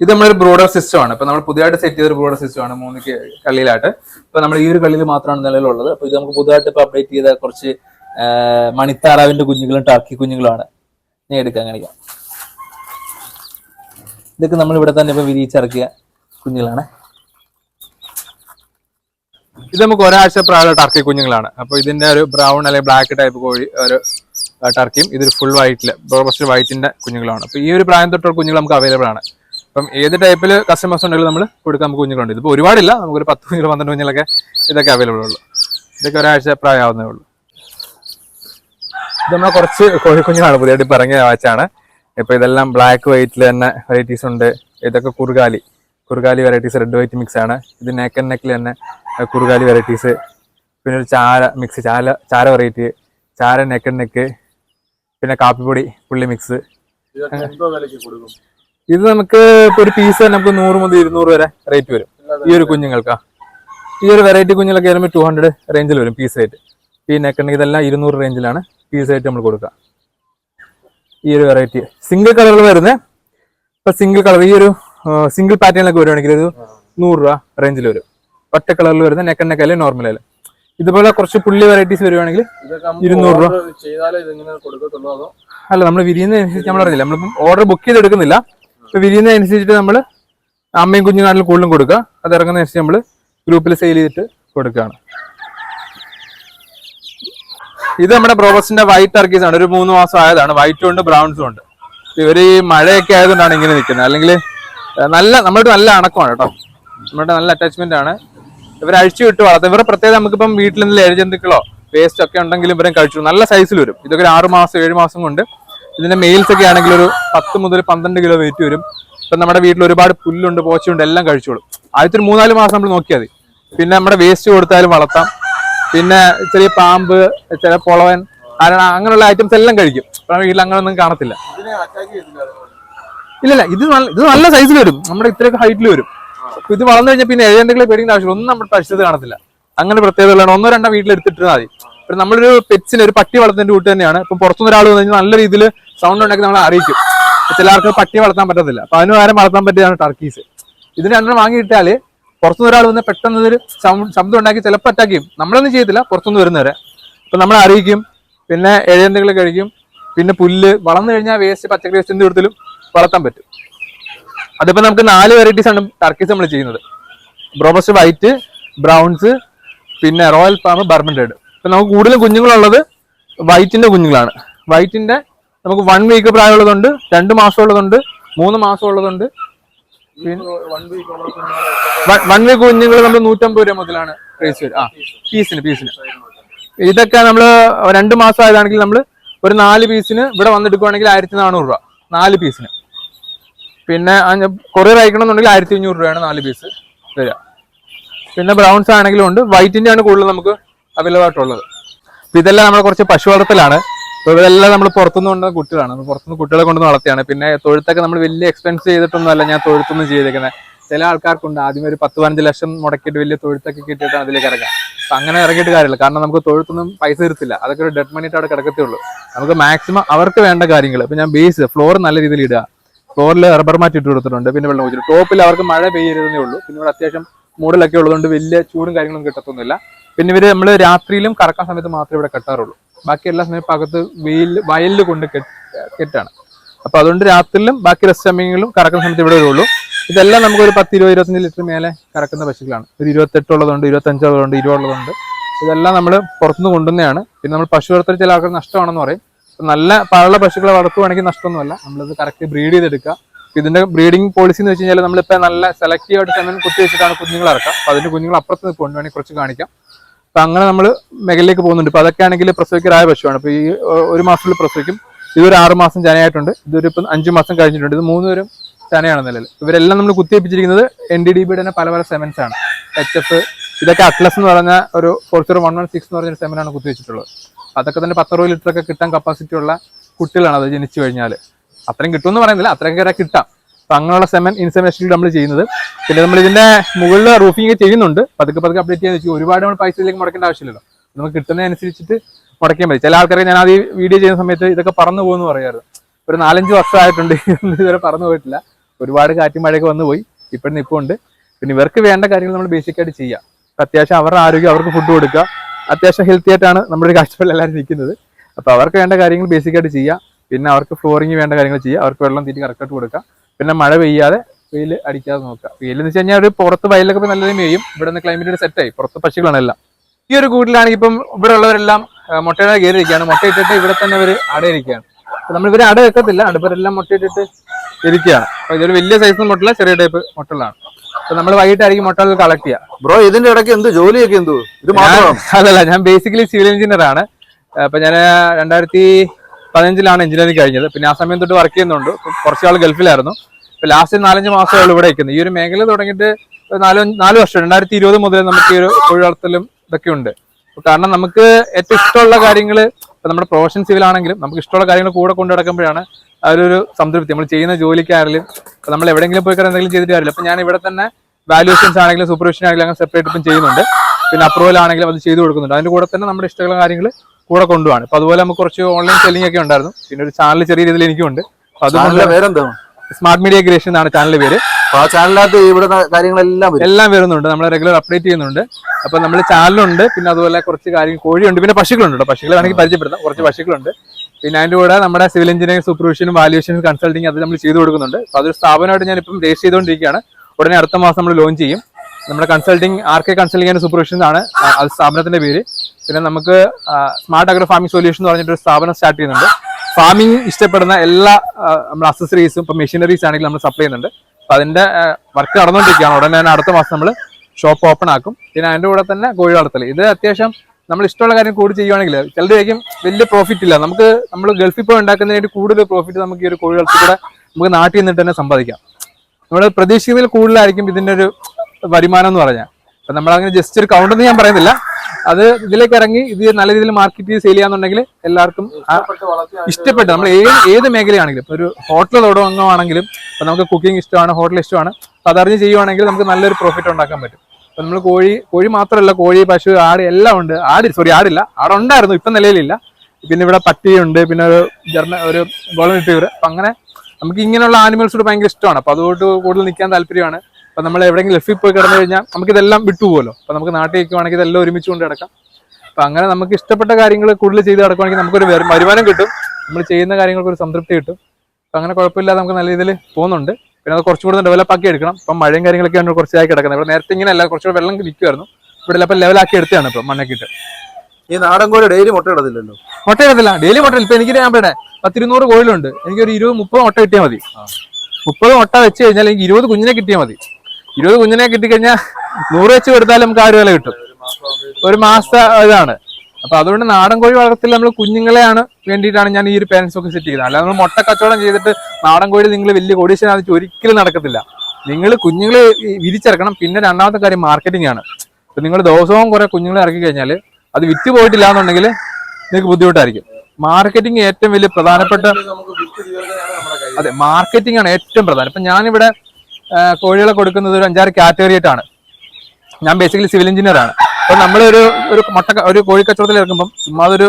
ഇത് നമ്മളൊരു ബ്രോഡർ സിസ്റ്റം ആണ്. ഇപ്പൊ നമ്മൾ പുതിയതായിട്ട് സെറ്റ് ചെയ്ത ഒരു ബ്രോഡർ സിസ്റ്റം ആണ് മൂന്ന് കളിയിലായിട്ട് ഇപ്പൊ നമ്മൾ ഈ ഒരു കളിയിൽ മാത്രമാണ് നിലവിലുള്ളത്. അപ്പൊ ഇത് നമുക്ക് പുതുതായിട്ട് ഇപ്പൊ അപ്ഡേറ്റ് ചെയ്ത കുറച്ച് മണിത്താറാവിന്റെ കുഞ്ഞുങ്ങളും ടർക്കി കുഞ്ഞുങ്ങളുമാണ്. ഞാൻ എടുക്കാൻ കാണിക്കാം ഇതൊക്കെ നമ്മൾ ഇവിടെ തന്നെ ഇപ്പൊ വിരിയിച്ചിറക്കിയ കുഞ്ഞുങ്ങളാണ്. ഇത് നമുക്ക് ഒരാഴ്ച പ്രായമുള്ള ടർക്കി കുഞ്ഞുങ്ങളാണ്. അപ്പൊ ഇതിന്റെ ഒരു ബ്രൗൺ അല്ലെങ്കിൽ ബ്ലാക്ക് ടൈപ്പ് കോഴി ഒരു ടർക്കിയും ഇതൊരു ഫുൾ വൈറ്റിൽ ബ്രോബസ്റ്റ് വൈറ്റിന്റെ കുഞ്ഞുങ്ങളാണ്. അപ്പൊ ഈ ഒരു പ്രായം തൊട്ടുള്ള കുഞ്ഞുങ്ങൾ നമുക്ക് അവൈലബിൾ ആണ്. അപ്പം ഏത് ടൈപ്പിൽ കസ്റ്റമേഴ്സ് ഉണ്ടെങ്കിലും നമ്മൾ കൊടുക്കാൻ നമുക്ക് കുഞ്ഞുങ്ങളുണ്ട്. ഇതിപ്പോൾ ഒരുപാടില്ല. നമുക്കൊരു പത്ത് കുഞ്ഞുങ്ങൾ പന്ത്രണ്ട് കുഞ്ഞുങ്ങളൊക്കെ ഇതൊക്കെ അവൈലബിൾ ഉള്ളൂ. ഇതൊക്കെ ഒരാഴ്ച പ്രായമാവുന്നേ ഉള്ളൂ. ഇത് നമ്മൾ കുറച്ച് കോഴിക്കുഞ്ഞുങ്ങളാണ് പുതിയതായിട്ട് ഇപ്പം ഇറങ്ങിയ വാച്ചാണ് ഇപ്പോൾ ഇതെല്ലാം ബ്ലാക്ക് വൈറ്റിൽ തന്നെ വെറൈറ്റീസ് ഉണ്ട്. ഇതൊക്കെ കുറുകാലി. കുറുകാലി വെറൈറ്റീസ് റെഡ് വൈറ്റ് മിക്സ് ആണ്. ഇത് നെക്ക് ആൻഡ് നെക്കിൽ തന്നെ കുറുകാലി വെറൈറ്റീസ് പിന്നെ ഒരു ചാര മിക്സ് ചാല ചാര വെറൈറ്റി ചാര നെക്ക് ആൻഡ് നെക്ക് പിന്നെ കാപ്പിപ്പൊടി പുള്ളി മിക്സ് ഇത് നമുക്ക് ഇപ്പൊ ഒരു പീസ് തന്നെ നമുക്ക് നൂറ് മുതൽ ഇരുന്നൂറ് വരെ റേറ്റ് വരും. ഈ ഒരു കുഞ്ഞുങ്ങൾക്കാ. ഈ ഒരു വെറൈറ്റി കുഞ്ഞുങ്ങളൊക്കെ വരുമ്പോൾ ടു ഹൺഡ്രഡ് റേഞ്ചിൽ വരും പീസ് ആയിട്ട് ഈ നെക്കുണ്ടെങ്കിൽ ഇതെല്ലാം ഇരുന്നൂറ് റേഞ്ചിലാണ് പീസ് ആയിട്ട് നമ്മൾ കൊടുക്കുക. ഈ ഒരു വെറൈറ്റി സിംഗിൾ കളറിൽ വരുന്നത് ഇപ്പൊ സിംഗിൾ കളർ ഈ ഒരു സിംഗിൾ പാറ്റേണിലൊക്കെ വരുവാണെങ്കിൽ ഒരു നൂറ് രൂപ റേഞ്ചിൽ വരും. ഒറ്റ കളറിൽ വരുന്ന നെക്ക് അല്ലെങ്കിൽ നോർമൽ ആയാലും. ഇതുപോലെ കുറച്ച് പുള്ളി വെറൈറ്റീസ് വരുവാണെങ്കിൽ ഇരുന്നൂറ് രൂപ. അല്ല നമ്മൾ വിരിയുന്നതനുസരിച്ച് നമ്മൾ അറിയില്ല നമ്മളിപ്പം ഓർഡർ ബുക്ക് ചെയ്തെടുക്കുന്നില്ല. വിരിയുന്നതനുസരിച്ചിട്ട് നമ്മൾ അമ്മയും കുഞ്ഞുനാട്ടിലും കൂടുതലും കൊടുക്കുക. അത് ഇറങ്ങുന്നതനുസരിച്ച് നമ്മൾ ഗ്രൂപ്പിൽ സെയിൽ ചെയ്തിട്ട് കൊടുക്കുകയാണ്. ഇത് നമ്മുടെ ബ്രോബസിന്റെ വൈറ്റ് ടർക്കീസ് ആണ്. ഒരു മൂന്ന് മാസം ആയതാണ്. വൈറ്റും ഉണ്ട് ബ്രൗൺസും ഉണ്ട്. ഇവർ ഈ മഴയൊക്കെ ആയതുകൊണ്ടാണ് ഇങ്ങനെ നിൽക്കുന്നത്. അല്ലെങ്കിൽ നല്ല നമ്മുടെ നല്ല അണക്കമാണ് കേട്ടോ. നമ്മളുടെ നല്ല അറ്റാച്ച്മെന്റ് ആണ്. ഇവർ അഴിച്ചു വിട്ട് വളർത്തും. ഇവരുടെ പ്രത്യേകത നമുക്കിപ്പം വീട്ടിൽ നിന്ന് ഇഴജന്തുക്കളോ വേസ്റ്റ് ഒക്കെ ഉണ്ടെങ്കിലും ഇവരെ കഴിച്ചു. നല്ല സൈസിൽ വരും. ഇതൊക്കെ ഒരു ആറ് മാസം ഏഴ് മാസം കൊണ്ട് ഇതിന്റെ മെയിൽസ് ഒക്കെ ആണെങ്കിൽ ഒരു പത്ത് മുതൽ പന്ത്രണ്ട് കിലോ വെയിറ്റ് വരും. ഇപ്പം നമ്മുടെ വീട്ടിൽ ഒരുപാട് പുല്ലുണ്ട് പോച്ചുണ്ട് എല്ലാം കഴിച്ചോളും. ആദ്യത്തെ ഒരു മൂന്നാൽ മാസം നമ്മൾ നോക്കിയാൽ മതി. പിന്നെ നമ്മുടെ വേസ്റ്റ് കൊടുത്താലും വളർത്താം. പിന്നെ ചെറിയ പാമ്പ് ചില പൊളവൻ അങ്ങനെയുള്ള ഐറ്റംസ് എല്ലാം കഴിക്കും. നമ്മുടെ വീട്ടിൽ അങ്ങനെയൊന്നും കാണത്തില്ല. ഇല്ലല്ല ഇത് നല്ല ഇത് നല്ല സൈസിൽ വരും. നമ്മുടെ ഇത്രയൊക്കെ ഹൈറ്റിൽ വരും. അപ്പൊ ഇത് വളർന്നു കഴിഞ്ഞാൽ പിന്നെ എഴുതെന്തെങ്കിലും പേടിക്കേണ്ട ആവശ്യമില്ല. ഒന്നും നമ്മുടെ പരിസ്ഥിതി കാണത്തില്ല. അങ്ങനെ പ്രത്യേകതകളാണ് ഒന്നോ രണ്ടോ വീട്ടിൽ എടുത്തിട്ടാൽ മതി. നമ്മളൊരു പെറ്റ്സിന് ഒരു പട്ടി വളർത്തുന്നതിന്റെ കൂട്ട് തന്നെയാണ്. ഇപ്പൊ പുറത്തുനിന്ന് ഒരാൾ വന്നു കഴിഞ്ഞാൽ നല്ല രീതിയിൽ സൗണ്ട് ഉണ്ടാക്കി നമ്മളെ അറിയിക്കും. ചിലർക്ക് പട്ടി വളർത്താൻ പറ്റത്തില്ല. അപ്പൊ അതിന് പകരം വളർത്താൻ പറ്റിയതാണ് ടർക്കീസ് ഇതിന് രണ്ടെണ്ണം വാങ്ങിയിട്ടാൽ പുറത്തുനിന്ന് ഒരാൾ വന്ന് പെട്ടെന്ന് ഒരു ശബ്ദം ഉണ്ടാക്കി ചിലപ്പോൾ അറ്റാക്ക് നമ്മളൊന്നും ചെയ്യത്തില്ല പുറത്തുനിന്ന് വരുന്നവരെ. അപ്പൊ നമ്മളെ അറിയിക്കും. പിന്നെ എഴുതണ്ടെങ്കിൽ കഴിക്കും. പിന്നെ പുല്ല് വളർന്നു കഴിഞ്ഞാൽ വേസ്റ്റ് പച്ചക്കറി വേസ്റ്റ് എന്ത് കൊടുത്താലും വളർത്താൻ പറ്റും. അതിപ്പോ നമുക്ക് നാല് വെറൈറ്റീസ് ആണ് ടർക്കീസ് നമ്മൾ ചെയ്യുന്നത്. ബ്രോബസ്റ്റ് വൈറ്റ് ബ്രൗൺസ് പിന്നെ റോയൽ പാമ്പ് ബർബൻ റെഡ് ഇപ്പൊ നമുക്ക് കൂടുതലും കുഞ്ഞുങ്ങളുള്ളത് വൈറ്റിന്റെ കുഞ്ഞുങ്ങളാണ്. വൈറ്റിന്റെ നമുക്ക് വൺ വീക്ക് പ്രായമുള്ളതുണ്ട് രണ്ട് മാസം ഉള്ളതുണ്ട് മൂന്ന് മാസം ഉള്ളതുണ്ട് വൺ വീക്ക് കുഞ്ഞുങ്ങൾ നമ്മൾ നൂറ്റമ്പത് രൂപ മുതലാണ് പ്രൈസ് വരും ആ പീസിന് പീസിന് ഇതൊക്കെ നമ്മൾ രണ്ട് മാസം ആയതാണെങ്കിൽ നമ്മൾ ഒരു നാല് പീസിന് ഇവിടെ വന്നെടുക്കുവാണെങ്കിൽ ആയിരത്തി നാനൂറ് രൂപ നാല് പീസിന് പിന്നെ കൊറിയർ അയക്കണമെന്നുണ്ടെങ്കിൽ ആയിരത്തി അഞ്ഞൂറ് രൂപയാണ് നാല് പീസ് വരിക പിന്നെ ബ്രൗൺസ് ആണെങ്കിലും ഉണ്ട്. വൈറ്റിന്റെ ആണ് കൂടുതൽ നമുക്ക് അവൈലബിൾ ആയിട്ടുള്ളത് അപ്പൊ ഇതെല്ലാം നമ്മൾ കുറച്ച് പശു വളർത്തലാണ് അപ്പൊ ഇതെല്ലാം നമ്മൾ പുറത്തുനിന്ന് കൊണ്ടുവന്ന കുട്ടികളാണ്. പുറത്തുനിന്ന് കുട്ടികളെ കൊണ്ടുവന്ന് വളർത്തിയാണ്. പിന്നെ തൊഴുത്തൊക്കെ നമ്മൾ വലിയ എക്സ്പെൻസ് ചെയ്തിട്ടൊന്നും അല്ല ഞാൻ തൊഴുത്തൊന്നും ചെയ്തേക്കുന്നത് ചില ആൾക്കാർക്കുണ്ട്. ആദ്യം ഒരു പത്ത് പതിനഞ്ച് ലക്ഷം മുടക്കിയിട്ട് വലിയ തൊഴുത്തൊക്കെ കിട്ടിയിട്ടാണ് അതിലേക്ക് ഇറങ്ങാം അപ്പൊ അങ്ങനെ ഇറങ്ങിയിട്ട് കാര്യമില്ല. കാരണം നമുക്ക് തൊഴുത്തൊന്നും പൈസ തരത്തില്ല. അതൊക്കെ ഒരു ഡെഡ് മണിയിട്ട് അവിടെ കിടക്കത്തേ ഉള്ളൂ നമുക്ക് മാക്സിമം അവർക്ക് വേണ്ട കാര്യങ്ങൾ ഇപ്പൊ ഞാൻ ബേസ് ഫ്ലോർ നല്ല രീതിയിൽ ഇടുക. ഫ്ലോറിൽ റബ്ബർ മാറ്റ് ഇട്ട് കൊടുത്തിട്ടുണ്ട്. പിന്നെ വെള്ളം ഒഴിച്ചിട്ട്. ടോപ്പിൽ അവർക്ക് മഴ പെയ്യരുതേ ഉള്ളൂ. പിന്നെ ഇവിടെ അത്യാവശ്യം മൂടലൊക്കെ ഉള്ളതുകൊണ്ട് വലിയ ചൂടും കാര്യങ്ങളും കിട്ടത്തൊന്നുമില്ല. പിന്നെ ഇവർ നമ്മൾ രാത്രിയിലും കറക്കാൻ സമയത്ത് മാത്രമേ ഇവിടെ കെട്ടാറുള്ളൂ. ബാക്കി എല്ലാ സമയത്തും പകത്ത് വെയിൽ വയലിൽ കൊണ്ട് കെട്ട് കെട്ടാണ്. അപ്പൊ അതുകൊണ്ട് രാത്രിയിലും ബാക്കി റെസ്റ്റ് സമയങ്ങളിലും കറക്കുന്ന സമയത്ത് ഇവിടെ ഉള്ളൂ ഇതെല്ലാം നമുക്ക് ഒരു പത്ത് ഇരുപത് ഇരുപത്തഞ്ച് ലിറ്റർ മേലെ കറക്കുന്ന പശുക്കളാണ്. ഒരു ഇരുപത്തെട്ടുള്ളതുണ്ട് ഇരുപത്തഞ്ചുള്ളതുണ്ട് ഇരുപതുള്ളതുണ്ട് ഇതെല്ലാം നമ്മൾ പുറത്തുനിന്ന് കൊണ്ടുവന്നതാണ്. പിന്നെ നമ്മൾ പശു വളർത്തൽ ചില ആൾക്കാർ നഷ്ടമാണെന്ന് പറയും. നല്ല പാലുള്ള പശുക്കളെ വളർത്തുവാണെങ്കിൽ നഷ്ടമൊന്നുമല്ല. നമ്മളിത് കറക്റ്റ് ബ്രീഡ് ചെയ്തെടുക്കുക. ഇതിന്റെ ബ്രീഡിംഗ് പോളിസി എന്ന് വെച്ച് കഴിഞ്ഞാൽ നമ്മളിപ്പോ നല്ല സെലക്റ്റീവ് ആയിട്ട് തന്നെ കുത്തി വെച്ചിട്ടാണ് കുഞ്ഞുങ്ങൾ ഇറക്കുക. അപ്പൊ അതിന്റെ കുഞ്ഞുങ്ങൾ അപ്പുറത്ത് നിൽക്കൊണ്ട് വേണമെങ്കിൽ കുറച്ച് കാണിക്കാം. അപ്പൊ അങ്ങനെ നമ്മൾ മേഖലയിലേക്ക് പോകുന്നുണ്ട്. ഇപ്പൊ അതൊക്കെ ആണെങ്കിൽ പ്രസവിക്കരായ പശുവാണ്. അപ്പൊ ഈ ഒരു മാസത്തിൽ പ്രസവിക്കും. ഇതൊരു ആറ് മാസം ചനയായിട്ടുണ്ട് ഇതൊരു ഇപ്പം അഞ്ച് മാസം കഴിഞ്ഞിട്ടുണ്ട്. ഇത് മൂന്നുപേരും ചനയാണ് നിലയിൽ ഇവരെല്ലാം നമ്മൾ കുത്തിവെപ്പിച്ചിരിക്കുന്നത് എൻ ഡി ഡി ബിയുടെ തന്നെ പല പല സെമൻസ് ആണ്. എച്ച് എഫ് ഇതൊക്കെ അറ്റ്ലസ് എന്ന് പറഞ്ഞ ഒരു four zero one one six എന്ന് പറഞ്ഞൊരു സെമനാണ് കുത്തിവെച്ചിട്ടുള്ളത്. അതൊക്കെ തന്നെ പത്തറുപത് ലിറ്റർ ഒക്കെ കിട്ടാൻ കപ്പാസിറ്റി ഉള്ള കുട്ടികളാണ് അത് ജനിച്ചു കഴിഞ്ഞാൽ അത്രയും കിട്ടുമെന്ന് പറയുന്നില്ല. അത്രയും വരെ കിട്ടാം. അപ്പൊ അങ്ങനെയുള്ള സെമൻ ഇൻസെമിനേഷനിൽ നമ്മൾ ചെയ്യുന്നത്. പിന്നെ നമ്മൾ ഇതിന്റെ മുകളിൽ റൂഫിംഗ് ചെയ്യുന്നുണ്ട്. പതുക്കെ പതുക്കെ അപ്ഡേറ്റ് ചെയ്യാൻ വെച്ചു ഒരുപാട് നമ്മൾ പൈസയിലേക്ക് മുടക്കേണ്ട ആവശ്യമില്ലല്ലോ. നമുക്ക് കിട്ടുന്നതനുസരിച്ചിട്ട് മുടക്കാൻ പറ്റും. ചില ആൾക്കാരെ ഞാൻ അത് വീഡിയോ ചെയ്യുന്ന സമയത്ത് ഇതൊക്കെ പറന്നു പോകുമെന്ന് പറയാറ് ഒരു നാലഞ്ച് വർഷമായിട്ടുണ്ട് ഇതുവരെ പറന്നു പോയിട്ടില്ല. ഒരുപാട് കാറ്റും മഴയൊക്കെ വന്നു പോയി. ഇപ്പോഴും നിപ്പുണ്ട് പിന്നെ ഇവർക്ക് വേണ്ട കാര്യങ്ങൾ നമ്മൾ ബേസിക്കായിട്ട് ചെയ്യാം. അപ്പൊ അത്യാവശ്യം അവരുടെ ആരോഗ്യം അവർക്ക് ഫുഡ് കൊടുക്കുക. അത്യാവശ്യം ഹെൽത്തി ആയിട്ടാണ് നമ്മുടെ ഒരു കാഴ്ചപ്പാടിൽ എല്ലാവരും നിൽക്കുന്നത്. അപ്പോൾ അവർക്ക് വേണ്ട കാര്യങ്ങൾ ബേസിക്കായിട്ട് ചെയ്യുക ചെയ്യാം. പിന്നെ അവർക്ക് ഫ്ലോറിങ് വേണ്ട കാര്യങ്ങൾ ചെയ്യുക അവർക്ക് വെള്ളം തീറ്റി കറക്റ്റായിട്ട് കൊടുക്കുക പിന്നെ മഴ പെയ്യാതെ വെയിൽ അടിക്കാതെ നോക്കുക. വെയിൽ എന്ന് വെച്ച് കഴിഞ്ഞാൽ ഒരു പുറത്ത് വയലൊക്കെ പോയി നല്ലതും പെയ്യും ഇവിടെ നിന്ന് ക്ലൈമറ്റ് സെറ്റായി പുറത്ത് പക്ഷികളാണ് എല്ലാം. ഈ ഒരു കൂട്ടിലാണെങ്കിൽ ഇപ്പം ഇവിടെ ഉള്ളവരെല്ലാം മുട്ടയുടെ കയറിയിരിക്കുകയാണ് മുട്ട ഇട്ടിട്ട് ഇവിടെ തന്നെ ഒരു അടയിരിക്കുകയാണ് നമ്മൾ ഇവരെ അട വെക്കത്തില്ല. അടുപ്പരെല്ലാം മുട്ട ഇട്ടിട്ട് ഇരിക്കുകയാണ്. അപ്പൊ ഇതൊരു വലിയ സൈസ് മുട്ടല ചെറിയ ടൈപ്പ് മുട്ടകളാണ്. അപ്പൊ നമ്മൾ വൈകിട്ടായിരിക്കും മുട്ടകൾ കളക്ട് ചെയ്യുക. ബ്രോ ഇതിന്റെ ഇടയ്ക്ക് എന്ത്? ജോലിയൊക്കെ എന്തോ? ഇത് മാത്രമാണ്? ഞാൻ- അതല്ല ഞാൻ ബേസിക്കലി സിവിൽ എഞ്ചിനീയർ ആണ്. അപ്പൊ ഞാൻ രണ്ടായിരത്തി പതിനഞ്ചിലാണ് എഞ്ചിനീയറിംഗ് കഴിഞ്ഞത്. പിന്നെ ആ സമയം തൊട്ട് വർക്ക് ചെയ്യുന്നുണ്ട്. കുറച്ച് നാൾ ഗൾഫിലായിരുന്നു. ഇപ്പൊ ലാസ്റ്റ് നാലഞ്ച് മാസമേ ഉള്ളൂ ഇവിടെ നിൽക്കുന്നത്. ഈ ഒരു മേഖല തുടങ്ങിയിട്ട് നാല് നാല് വർഷം രണ്ടായിരത്തി ഇരുപത് മുതൽ നമുക്ക് ഈ ഒരു തൊഴിലാളത്തിലും ഇതൊക്കെ ഉണ്ട്. കാരണം നമുക്ക് ഏറ്റവും ഇഷ്ടമുള്ള കാര്യങ്ങൾ ഇപ്പൊ നമ്മുടെ പ്രൊഫഷൻ സിവിൽ ആണെങ്കിലും നമുക്ക് ഇഷ്ടമുള്ള കാര്യങ്ങൾ കൂടെ കൊണ്ടു നടക്കുമ്പോഴാണ് ആ ഒരു സംതൃപ്തി. നമ്മൾ ചെയ്യുന്ന ജോലിക്കാരിലും നമ്മൾ എവിടെയെങ്കിലും പോയി കാര്യം എന്തെങ്കിലും ചെയ്തിട്ട് കാര്യമില്ല. അപ്പൊ ഞാൻ ഇവിടെ തന്നെ വാല്യൂഷൻസ് ആണെങ്കിലും സൂപ്പർവിഷൻ ആണെങ്കിലും അങ്ങനെ സെപ്പറേറ്റ് ഇപ്പം ചെയ്യുന്നുണ്ട്. പിന്നെ അപ്രൂവൽ ആണെങ്കിലും അത് ചെയ്തു കൊടുക്കുന്നുണ്ട്. അതിന്റെ കൂടെ തന്നെ നമ്മുടെ ഇഷ്ടമുള്ള കാര്യങ്ങൾ കൂടെ കൊണ്ടുപോകാണ് അപ്പൊ അതുപോലെ നമുക്ക് കുറച്ച് ഓൺലൈൻ സെല്ലിംഗ് ഒക്കെ ഉണ്ടായിരുന്നു. പിന്നെ ഒരു ചാനൽ ചെറിയ രീതിയിൽ എനിക്കുണ്ട് അതുകൊണ്ട് പേരെന്താണ് സ്മാർട്ട് മീഡിയ ക്രിയേഷൻ എന്നാണ് ചാനലിന്റെ പേര്. ആ ചാനലിനകത്ത് ഇവിടെ കാര്യങ്ങളെല്ലാം എല്ലാം വരുന്നുണ്ട്. നമ്മൾ റെഗുലർ അപ്ഡേറ്റ് ചെയ്യുന്നുണ്ട്. അപ്പൊ നമ്മൾ ചാനലുണ്ട് പിന്നെ അതുപോലെ കുറച്ച് കാര്യങ്ങൾ കോഴിയുണ്ട്. പിന്നെ പശുക്കളുണ്ട് കേട്ടോ. പശുക്കളെ വേണമെങ്കിൽ പരിചയപ്പെടുത്താം. കുറച്ച് പശുക്കളുണ്ട്. പിന്നെ അതിന്റെ കൂടെ നമ്മുടെ സിവിൽ എഞ്ചിനീയറിംഗ് സൂപ്പർവിഷനും വാല്യൂഷനും കൺസൾട്ടിങ് അത് നമ്മൾ ചെയ്തു കൊടുക്കുന്നുണ്ട്. അപ്പൊ അതൊരു സ്ഥാപനമായിട്ട് ഞാൻ ഇപ്പം രജിസ്റ്റർ ചെയ്തുകൊണ്ടിരിക്കുകയാണ്. ഉടനെ അടുത്ത മാസം നമ്മൾ ലോഞ്ച് ചെയ്യും. നമ്മുടെ consulting R K consulting and supervision ആണ് അത് സ്ഥാപനത്തിന്റെ പേര്. പിന്നെ നമുക്ക് സ്മാർട്ട് അഗ്രോ ഫാമിംഗ് സൊല്യൂഷൻ എന്ന് പറഞ്ഞിട്ട് ഒരു സ്ഥാപനം സ്റ്റാർട്ട് ചെയ്യുന്നുണ്ട്. ഫാമിംഗ് ഇഷ്ടപ്പെടുന്ന എല്ലാ നമ്മുടെ അസസറീസും ഇപ്പൊ മെഷീനറീസ് ആണെങ്കിലും നമ്മൾ സപ്ലൈ ചെയ്യുന്നുണ്ട്. അപ്പൊ അതിന്റെ വർക്ക് നടന്നുകൊണ്ടിരിക്കുകയാണ് ഉടനെ തന്നെ അടുത്ത മാസം നമ്മൾ ഷോപ്പ് ഓപ്പൺ ആക്കും. പിന്നെ അതിന്റെ കൂടെ തന്നെ കോഴി വളർത്തൽ. ഇത് അത്യാവശ്യം നമ്മൾ ഇഷ്ടമുള്ള കാര്യം കൂടി ചെയ്യുവാണെങ്കിൽ ചിലരായിരിക്കും വലിയ പ്രോഫിറ്റ് ഇല്ല. നമുക്ക് നമ്മൾ ഗൾഫിൽ പോയി ഉണ്ടാക്കുന്നതിനായിട്ട് കൂടുതൽ പ്രോഫിറ്റ് നമുക്ക് ഈ ഒരു കോഴി വളർത്തി കൂടെ നമുക്ക് നാട്ടിൽ നിന്നിട്ട് തന്നെ സമ്പാദിക്കാം. നമ്മൾ പ്രതീക്ഷിക്കുന്നതിൽ കൂടുതലായിരിക്കും ഇതിന്റെ ഒരു വരുമാനം എന്ന് പറഞ്ഞാൽ അപ്പൊ നമ്മളങ്ങനെ ജസ്റ്റ് ഒരു കൗണ്ട് എന്ന് ഞാൻ പറയുന്നില്ല. അത് ഇതിലേക്ക് ഇറങ്ങി ഇത് നല്ല രീതിയിൽ മാർക്കറ്റ് ചെയ്ത് സെയിൽ ചെയ്യാന്നുണ്ടെങ്കിൽ എല്ലാവർക്കും ഇഷ്ടപ്പെട്ട്. നമ്മൾ ഏത് ഏത് മേഖലയാണെങ്കിലും ഒരു ഹോട്ടൽ തുടങ്ങുവാണെങ്കിലും ഇപ്പൊ നമുക്ക് കുക്കിംഗ് ഇഷ്ടമാണ് ഹോട്ടൽ ഇഷ്ടമാണ്. അപ്പൊ അതറിഞ്ഞ് ചെയ്യുവാണെങ്കിൽ നമുക്ക് നല്ലൊരു പ്രോഫിറ്റ് ഉണ്ടാക്കാൻ പറ്റും. അപ്പൊ നമ്മൾ കോഴി കോഴി മാത്രമല്ല കോഴി പശു ആട് എല്ലാം ഉണ്ട്. ആട് സോറി ആടില്ല. ആടുണ്ടായിരുന്നു ഇപ്പൊ നിലയിലില്ല പിന്നെ ഇവിടെ പട്ടിയുണ്ട് പിന്നെ ഒരു ജർമ്മ ഒരു ഗോൾഡൻ റിട്രീവർ അപ്പൊ അങ്ങനെ നമുക്ക് ഇങ്ങനെയുള്ള ആനിമൽസോട് ഭയങ്കര ഇഷ്ടമാണ്. അപ്പൊ അതുകൊണ്ട് കൂടുതൽ നിൽക്കാൻ താല്പര്യമാണ്. അപ്പൊ നമ്മൾ എവിടെയെങ്കിലും ലഫിൽ പോയി കിടന്നു കഴിഞ്ഞാൽ നമുക്ക് ഇതെല്ലാം വിട്ടുപോകുമല്ലോ അപ്പൊ നമുക്ക് നാട്ടിൽ നിൽക്കുവാണെങ്കിൽ ഇതെല്ലാം ഒരുമിച്ച് കൊണ്ട് കിടക്കാം അപ്പൊ അങ്ങനെ നമുക്ക് ഇഷ്ടപ്പെട്ട കാര്യങ്ങൾ കൂടുതൽ ചെയ്ത് നടക്കുവാണെങ്കിൽ നമുക്കൊരു വരുമാനം കിട്ടും. നമ്മൾ ചെയ്യുന്ന കാര്യങ്ങൾക്ക് ഒരു സംതൃപ്തി കിട്ടും. അപ്പൊ അങ്ങനെ കുഴപ്പമില്ലാതെ നമുക്ക് നല്ല രീതിയിൽ പോകുന്നുണ്ട്. പിന്നെ അത് കുറച്ചും കൂടെ ഡെവലപ്പ് ആക്കി എടുക്കണം. ഇപ്പം മഴയും കാര്യങ്ങളൊക്കെ ആണ് കുറച്ചായി കിടക്കുന്നത്. ഇവിടെ നേരത്തെ ഇങ്ങനെയല്ല കുറച്ചുകൂടെ വെള്ളം നിൽക്കുമായിരുന്നു ഇവിടെ ഇപ്പം ലെവലാക്കി എടുത്താണ് ഇപ്പം മണ്ണക്കിട്ട് ഈ നാടൻ കോഴി ഡെയിലി മുട്ട ഇടത്തില്ലല്ലോ? മുട്ട ഇടത്തില്ല. ഡെയിലി മുട്ട ഇപ്പൊ എനിക്ക് ഞാൻ ഇവിടെ പത്തിരുന്നൂറ് കോഴിലുണ്ട് എനിക്കൊരു ഇരുപത് മുപ്പത് മുട്ട കിട്ടിയാൽ മതി. മുപ്പത് മുട്ട വെച്ച് കഴിഞ്ഞാൽ എനിക്ക് ഇരുപത് കുഞ്ഞിനെ കിട്ടിയാൽ മതി. ഇരുപത് കുഞ്ഞിനെ കിട്ടിക്കഴിഞ്ഞാൽ നൂറ് വെച്ച് കൊടുത്താലും നമുക്ക് ആ വില കിട്ടും. ഒരു മാസ ഇതാണ്. അപ്പൊ അതുകൊണ്ട് നാടൻ കോഴി വളർത്തൽ നമ്മൾ കുഞ്ഞുങ്ങളെയാണ് വേണ്ടിയിട്ടാണ് ഞാൻ ഈ ഒരു പേരൻസ് ഒക്കെ സെറ്റ് ചെയ്യുന്നത് അല്ലാതെ നമ്മൾ മുട്ട കച്ചവടം ചെയ്തിട്ട് നാടൻ കോഴി നിങ്ങൾ വലിയ കോടീശ്വരാണെന്ന് ഒരിക്കലും നടക്കത്തില്ല. നിങ്ങൾ കുഞ്ഞുങ്ങളെ വിരിച്ചിറക്കണം പിന്നെ രണ്ടാമത്തെ കാര്യം മാർക്കറ്റിംഗ് ആണ്. ഇപ്പൊ നിങ്ങൾ ദിവസവും കുറെ കുഞ്ഞുങ്ങളെ ഇറക്കി കഴിഞ്ഞാൽ അത് വിറ്റ് പോയിട്ടില്ല എന്നുണ്ടെങ്കിൽ നിങ്ങൾക്ക് ബുദ്ധിമുട്ടായിരിക്കും. മാർക്കറ്റിംഗ് ഏറ്റവും വലിയ പ്രധാനപ്പെട്ട അതെ മാർക്കറ്റിംഗ് ആണ് ഏറ്റവും പ്രധാനം. ഇപ്പൊ ഞാനിവിടെ കോഴികളെ കൊടുക്കുന്നത് ഒരു അഞ്ചാറ് കാറ്റഗറി ആയിട്ടാണ്. ഞാൻ ബേസിക്കലി സിവിൽ എഞ്ചിനീയർ ആണ്. അപ്പൊ നമ്മളൊരു ഒരു മുട്ട ഒരു കോഴിക്കച്ചവടത്തിൽ ഇറങ്ങുമ്പോൾ ചുമ്മാ അതൊരു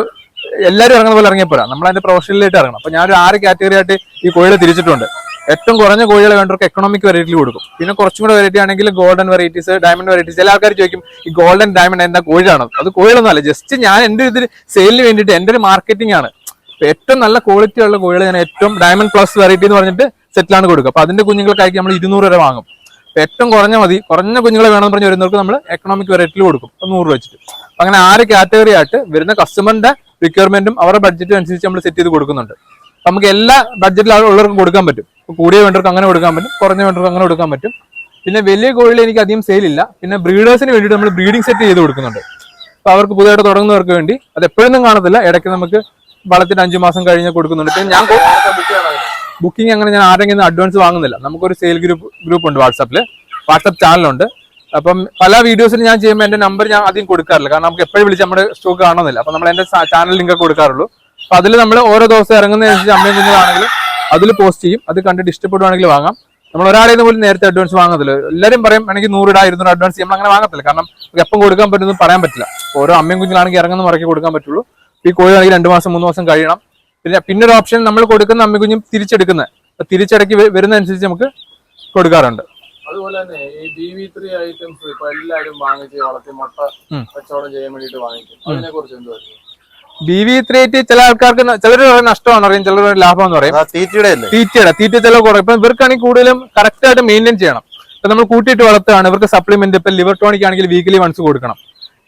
എല്ലാവരും ഇറങ്ങുന്ന പോലെ ഇറങ്ങിയപ്പോഴാ നമ്മൾ അതിന്റെ പ്രൊഫഷണലായിട്ട് ഇറങ്ങണം. അപ്പൊ ഞാനൊരു ആറ് കാറ്റഗറി ആയിട്ട് ഈ കോഴികളെ തിരിച്ചിട്ടുണ്ട്. ഏറ്റവും കുറഞ്ഞ കോഴികളെ വേണ്ടവർക്ക് എക്കണോമിക് വെറൈറ്റിയിൽ കൊടുക്കും. പിന്നെ കുറച്ചും കൂടെ വെറൈറ്റി ആണെങ്കിൽ ഗോൾഡൻ വെറൈറ്റീസ് ഡയമണ്ട് വെറൈറ്റീസ് ചില ആൾക്കാർ ചോദിക്കും ഈ ഗോൾഡൻ ഡയമണ്ട് എന്താ കോഴിയാണോ? അത് കോഴികളൊന്നും അല്ല. ജസ്റ്റ് ഞാൻ എന്റെ ഇതിൽ സെയിലിന് വേണ്ടിയിട്ട് എന്റെ ഒരു മാർക്കറ്റിംഗ് ആണ്. ഏറ്റവും നല്ല ക്വാളിറ്റി ഉള്ള കോഴികൾ ഞാൻ ഏറ്റവും ഡയമണ്ട് പ്ലസ് വെറൈറ്റി എന്ന് പറഞ്ഞിട്ട് സെറ്റിലാണ് കൊടുക്കുക. അപ്പൊ അതിന്റെ കുഞ്ഞുങ്ങൾക്കായിരിക്കും നമ്മൾ ഇരുന്നൂറ് വരെ വാങ്ങും. ഏറ്റവും കുറഞ്ഞ മതി. കുറഞ്ഞ കുഞ്ഞുങ്ങളെ വേണമെന്ന് പറഞ്ഞ് വരുന്നവർക്ക് നമ്മൾ എക്കണോമിക് വെറൈറ്റിയിൽ കൊടുക്കും. നൂറ് വെച്ചിട്ട്. അങ്ങനെ ആറ് കാറ്റഗറി ആയിട്ട് വരുന്ന കസ്റ്റമറിന്റെ റിക്വയർമെന്റും അവരുടെ ബഡ്ജറ്റും അനുസരിച്ച് നമ്മൾ സെറ്റ് ചെയ്ത് കൊടുക്കുന്നുണ്ട്. നമുക്ക് എല്ലാ ബഡ്ജറ്റിൽ ഉള്ളവർക്കും കൊടുക്കാൻ പറ്റും. കൂടിയ വേണ്ടവർക്ക് അങ്ങനെ കൊടുക്കാൻ പറ്റും. കുറഞ്ഞ വേണ്ടവർക്ക് അങ്ങനെ കൊടുക്കാൻ പറ്റും. പിന്നെ വലിയ കോഴിയിൽ എനിക്ക് അധികം സെയിൽ ഇല്ല. പിന്നെ ബ്രീഡേഴ്സിന് വേണ്ടിയിട്ട് നമ്മൾ ബ്രീഡിംഗ് സെറ്റ് ചെയ്ത് കൊടുക്കുന്നുണ്ട്. അപ്പൊ അവർക്ക് പുതിയതായിട്ട് തുടങ്ങുന്നവർക്ക് വേണ്ടി അത് എപ്പോഴൊന്നും കാണത്തില്ല. ഇടയ്ക്ക് നമുക്ക് വളത്തിന് അഞ്ചു മാസം കഴിഞ്ഞ് കൊടുക്കുന്നുണ്ട്. പിന്നെ ഞാൻ. ബുക്കിംഗ് അങ്ങനെ ഞാൻ ആരെങ്കിലും അഡ്വാൻസ് വാങ്ങുന്നില്ല. നമുക്കൊരു സെയിൽ ഗ്രൂപ്പ് ഗ്രൂപ്പ് ഉണ്ട് വാട്സാപ്പിൽ വാട്സാപ്പ് ചാനലുണ്ട് അപ്പം പല വീഡിയോസിൽ ഞാൻ ചെയ്യുമ്പോൾ എന്റെ നമ്പർ ഞാൻ ആദ്യം കൊടുക്കാറില്ല. കാരണം നമുക്ക് എപ്പോഴും വിളിച്ച് നമ്മുടെ സ്റ്റോക്ക് കാണുന്നില്ല. അപ്പം നമ്മൾ എന്റെ ചാനൽ ലിങ്ക് കൊടുക്കാറുള്ളൂ. അപ്പം അതിൽ നമ്മൾ ഓരോ ദിവസം ഇറങ്ങുന്നതനുസരിച്ച് അമ്മയും കുഞ്ഞുങ്ങളാണെങ്കിലും അതിൽ പോസ്റ്റ് ചെയ്യും. അത് കണ്ടിട്ട് ഇഷ്ടപ്പെടുവാണെങ്കിൽ വാങ്ങാം. നമ്മൾ ഒരാളെ പോലും നേരത്തെ അഡ്വാൻസ് വാങ്ങത്തില്ല. എല്ലാവരും പറയും എനിക്ക് നൂറ് ഇടാ ഇരുന്നൂറ് അഡ്വാൻസ് നമ്മൾ അങ്ങനെ വാങ്ങത്തില്ല. കാരണം എപ്പം കൊടുക്കാൻ പറ്റുമെന്ന് പറയാൻ പറ്റില്ല. ഓരോ അമ്മയും കുഞ്ഞിലാണെങ്കിൽ ഇറങ്ങുന്ന മുറയ്ക്ക് കൊടുക്കാൻ പറ്റുള്ളൂ. ഈ കോഴി ആണെങ്കിൽ രണ്ട് മാസം മൂന്ന് മാസം കഴിയണം. പിന്നെ പിന്നെ ഒരു ഓപ്ഷൻ നമ്മൾ കൊടുക്കുന്ന അമ്മക്കുഞ്ഞും തിരിച്ചെടുക്കുന്നത് അപ്പൊ തിരിച്ചടക്കി വരുന്നതനുസരിച്ച് നമുക്ക് കൊടുക്കാറുണ്ട്. അതുപോലെ തന്നെ ഈ ബി വി ത്രീ ഐറ്റംസ് ഇപ്പൊ എല്ലാരും വാങ്ങിച്ച് വളർത്തി മുട്ട. കച്ചവടം ചെയ്യാൻ വേണ്ടിട്ട് വാങ്ങിക്കും. അതിനെ കുറിച്ച് എന്ത് പറയും? ബി വി ത്രീ എയ്റ്റ് ചില ആൾക്കാർക്ക് ചിലർ നഷ്ടമാണ് പറയും ചിലർ ലാഭം പറയും ആ തീറ്റയുടെ തീറ്റയുടെ തീറ്റ ചിലവ് കുറയും. ഇപ്പൊ ഇവർക്കാണെങ്കിൽ കൂടുതലും കറക്റ്റ് ആയിട്ട് മെയിന്റെയിൻ ചെയ്യണം. ഇപ്പൊ നമ്മൾ കൂട്ടിയിട്ട് വളർത്തുകയാണ് ഇവർക്ക് സപ്ലിമെന്റ് ഇപ്പൊ ലിവർ ടോണിക് ആണെങ്കിൽ വീക്കിലി വൺസ് കൊടുക്കണം.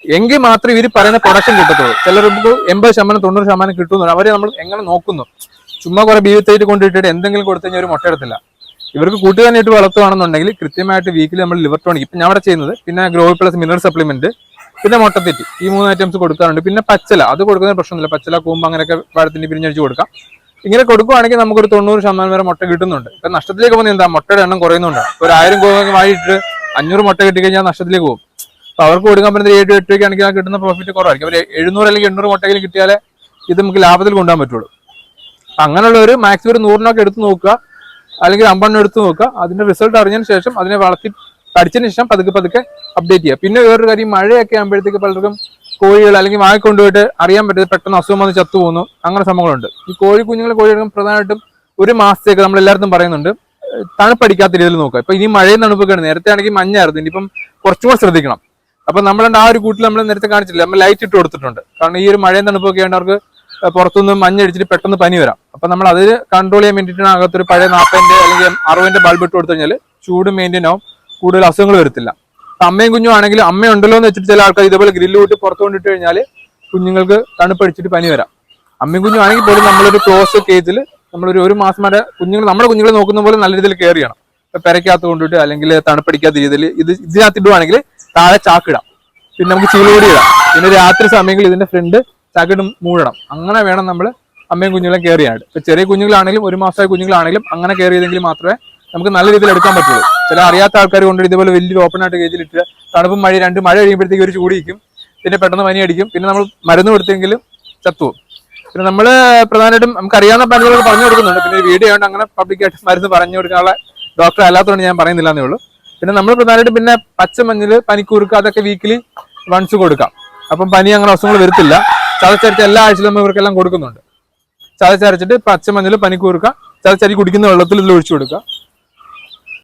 എങ്കിൽ മാത്രമേ ഇവർ പറയുന്ന പ്രൊഡക്ഷൻ കിട്ടത്തുള്ളൂ. ചിലർ നമുക്ക് എൺപത് ശതമാനം തൊണ്ണൂറ് ശതമാനം കിട്ടുന്നു അവരെ നമ്മൾ എങ്ങനെ നോക്കുന്നു? ചുമ്മാ കുറെ ബി തൈറ്റ് കൊണ്ടിട്ടിട്ട് എന്തെങ്കിലും കൊടുത്തു കഴിഞ്ഞാൽ ഒരു മുട്ട എടുത്തില്ല ഇവർക്ക് കൂട്ടുകാരനായിട്ട് വളർത്തുകയാണെന്നുണ്ടെങ്കിൽ കൃത്യമായിട്ട് വീക്കിലി നമ്മൾ ലിവർ ടോണിക് ഇപ്പം ഞാൻ അവിടെ ചെയ്യുന്നത് പിന്നെ ഗ്രോ പ്ലസ് മിനറൽ സപ്ലിമെന്റ് പിന്നെ മുട്ടത്തെറ്റി ഈ മൂന്ന് ഐറ്റംസ് കൊടുക്കാറുണ്ട്. പിന്നെ പച്ചല. അത് കൊടുക്കുന്ന പ്രശ്നമില്ല പച്ചല കൂമ്പ് അങ്ങനെയൊക്കെ പഴത്തിന് പിരിഞ്ഞടിച്ച് കൊടുക്കാം. ഇങ്ങനെ കൊടുക്കുവാണെങ്കിൽ നമുക്കൊരു തൊണ്ണൂറ് ശതമാനം വരെ മുട്ട കിട്ടുന്നുണ്ട്. ഇപ്പം നഷ്ടത്തിലേക്ക് പോകുന്നത് എന്താ? മുട്ടയുടെ എണ്ണം കുറയുന്നുണ്ട്. ഒരു ആയിരം കോഴി വാങ്ങിയിട്ട് അഞ്ഞൂറ് മുട്ട കിട്ടിക്കഴിഞ്ഞാൽ നഷ്ടത്തിലേക്ക് പോകും. അപ്പൊ അവർക്ക് കൊടുക്കാൻ പറ്റുന്ന ഏഴ് എട്ട് രൂപയ്ക്കാണെങ്കിൽ ആ കിട്ടുന്ന പ്രോഫിറ്റ് കുറവായിരിക്കും. അവർ എഴുന്നൂറ് അല്ലെങ്കിൽ എണ്ണൂറ് മുട്ടയിൽ കിട്ടിയാലേ ഇത് നമുക്ക് ലാഭത്തിൽ കൊണ്ടുപോകാൻ പറ്റുള്ളൂ. അങ്ങനെയുള്ള ഒരു മാക്സിമം ഒരു നൂറിനൊക്കെ എടുത്ത് നോക്കുക. അല്ലെങ്കിൽ അമ്പണ്ണം എടുത്ത് നോക്കുക. അതിന്റെ റിസൾട്ട് അറിഞ്ഞതിന് ശേഷം അതിനെ വളർത്തി പഠിച്ചതിന് ശേഷം പതുക്കെ പതുക്കെ അപ്ഡേറ്റ് ചെയ്യുക. പിന്നെ വേറൊരു കാര്യം മഴയൊക്കെ ആകുമ്പോഴത്തേക്ക് പലർക്കും കോഴികൾ അല്ലെങ്കിൽ വാങ്ങി കൊണ്ടുപോയിട്ട് അറിയാൻ പറ്റുന്നത് പെട്ടെന്ന് അസുഖം വന്ന് ചത്തു പോകുന്നു. അങ്ങനെ സംഭവങ്ങളുണ്ട്. ഈ കോഴി കുഞ്ഞുങ്ങളെ കോഴി എടുക്കുമ്പോൾ പ്രധാനമായിട്ടും ഒരു മാസത്തേക്ക് നമ്മൾ എല്ലായിടത്തും പറയുന്നുണ്ട്. തണുപ്പടിക്കാത്ത രീതിയിൽ നോക്കുക. ഇപ്പൊ ഇനി മഴയും തണുപ്പൊക്കെയാണ്. നേരത്തെ ആണെങ്കിൽ മഞ്ഞായിരുന്നു. ഇനിയിപ്പം കുറച്ചുകൂടെ ശ്രദ്ധിക്കണം. അപ്പൊ നമ്മളുണ്ട് ആ ഒരു കൂട്ടിൽ നമ്മൾ നേരത്തെ കാണിച്ചില്ല? നമ്മൾ ലൈറ്റ് ഇട്ട് കൊടുത്തിട്ടുണ്ട്. കാരണം ഈ ഒരു മഴയും തണുപ്പൊക്കെ ആയതുകൊണ്ട് അവർക്ക് പുറത്തുനിന്ന് മഞ്ഞടിച്ചിട്ട് പെട്ടെന്ന് പനി വരാം. അപ്പൊ നമ്മൾ അത് കൺട്രോൾ ചെയ്യാൻ വേണ്ടിയിട്ടാണ് അകത്തൊരു പഴയ നാൽപ്പതിന്റെ അല്ലെങ്കിൽ അറുപതിന്റെ ബൾബ് ഇട്ട് കൊടുത്തു കഴിഞ്ഞാൽ ചൂട് മെയിന്റെയിൻ ആവും. കൂടുതൽ അസുഖങ്ങൾ വരത്തില്ല. അമ്മയും കുഞ്ഞും ആണെങ്കിലും അമ്മ ഉണ്ടല്ലോ എന്ന് വെച്ചിട്ട് ചില ആൾക്കാർ ഇതേപോലെ ഗ്രില്ല് കൂട്ടി പുറത്തു കൊണ്ടിട്ട് കഴിഞ്ഞാൽ കുഞ്ഞുങ്ങൾക്ക് തണുപ്പടിച്ചിട്ട് പനി വരാം. അമ്മയും കുഞ്ഞും ആണെങ്കിൽ പോലും നമ്മളൊരു ക്ലോസ് കേജിൽ നമ്മളൊരു ഒരു മാസം വരെ കുഞ്ഞുങ്ങൾ നമ്മുടെ കുഞ്ഞുങ്ങളെ നോക്കുന്ന പോലെ നല്ല രീതിയിൽ കെയർ ചെയ്യണം. ഇപ്പൊ കൊണ്ടിട്ട് അല്ലെങ്കിൽ തണുപ്പടിക്കാത്ത രീതിയിൽ ഇത് ഇതിനകത്ത് ഇടുവാണെങ്കിൽ താഴെ ചാക്കിടാം. പിന്നെ നമുക്ക് ചീലോടി ഇടാം. പിന്നെ രാത്രി സമയങ്ങളിൽ ഇതിന്റെ ഫ്രണ്ട് ചകിടും മൂടണം. അങ്ങനെ വേണം നമ്മൾ അമ്മയും കുഞ്ഞുങ്ങളും കെയർ ഇപ്പൊ ചെറിയ കുഞ്ഞുങ്ങളാണെങ്കിലും ഒരു മാസമായ കുഞ്ഞുങ്ങളാണെങ്കിലും അങ്ങനെ കെയർ ചെയ്തെങ്കിൽ മാത്രമേ നമുക്ക് നല്ല രീതിയിൽ എടുക്കാൻ പറ്റുള്ളൂ. ചില അറിയാത്ത ആൾക്കാർ കൊണ്ട് ഇതുപോലെ വലിയൊരു ഓപ്പൺ ആയിട്ട് കേജിലിട്ട് തണുപ്പും മഴ രണ്ട് മഴ കഴിയുമ്പോഴത്തേക്ക് ഒരു ചൂടിക്കും പിന്നെ പെട്ടെന്ന് പനി അടിക്കും. പിന്നെ നമ്മൾ മരുന്ന് കൊടുത്തെങ്കിലും ചത്തുവും പിന്നെ നമ്മൾ പ്രധാനമായിട്ടും നമുക്ക് അറിയാവുന്ന പനികളൊക്കെ പറഞ്ഞു കൊടുക്കുന്നുണ്ട്. പിന്നെ വീഡിയോ ആയതുകൊണ്ട് അങ്ങനെ പബ്ലിക്കായിട്ട് മരുന്ന് പറഞ്ഞു കൊടുക്കാനുള്ള ഡോക്ടർ അല്ലാത്തതുകൊണ്ട് ഞാൻ പറയുന്നില്ല എന്നേ ഉള്ളൂ. പിന്നെ നമ്മൾ പ്രധാനമായിട്ടും പിന്നെ പച്ചമഞ്ഞൾ പനിക്കൂർക്ക അതൊക്കെ വീക്കിലി വൺസ് കൊടുക്കാം. അപ്പം പനി അങ്ങനെ അസുഖങ്ങൾ വരത്തില്ല. ചതച്ചരച്ച് എല്ലാ ആഴ്ചയിലും നമ്മൾ ഇവർക്കെല്ലാം കൊടുക്കുന്നുണ്ട്. ചതച്ചരച്ചിട്ട് പച്ചമഞ്ഞൾ പനിക്കൂർക്ക ചതച്ചരി കുടിക്കുന്ന വെള്ളത്തിൽ ഇതിൽ ഒഴിച്ചു കൊടുക്കുക.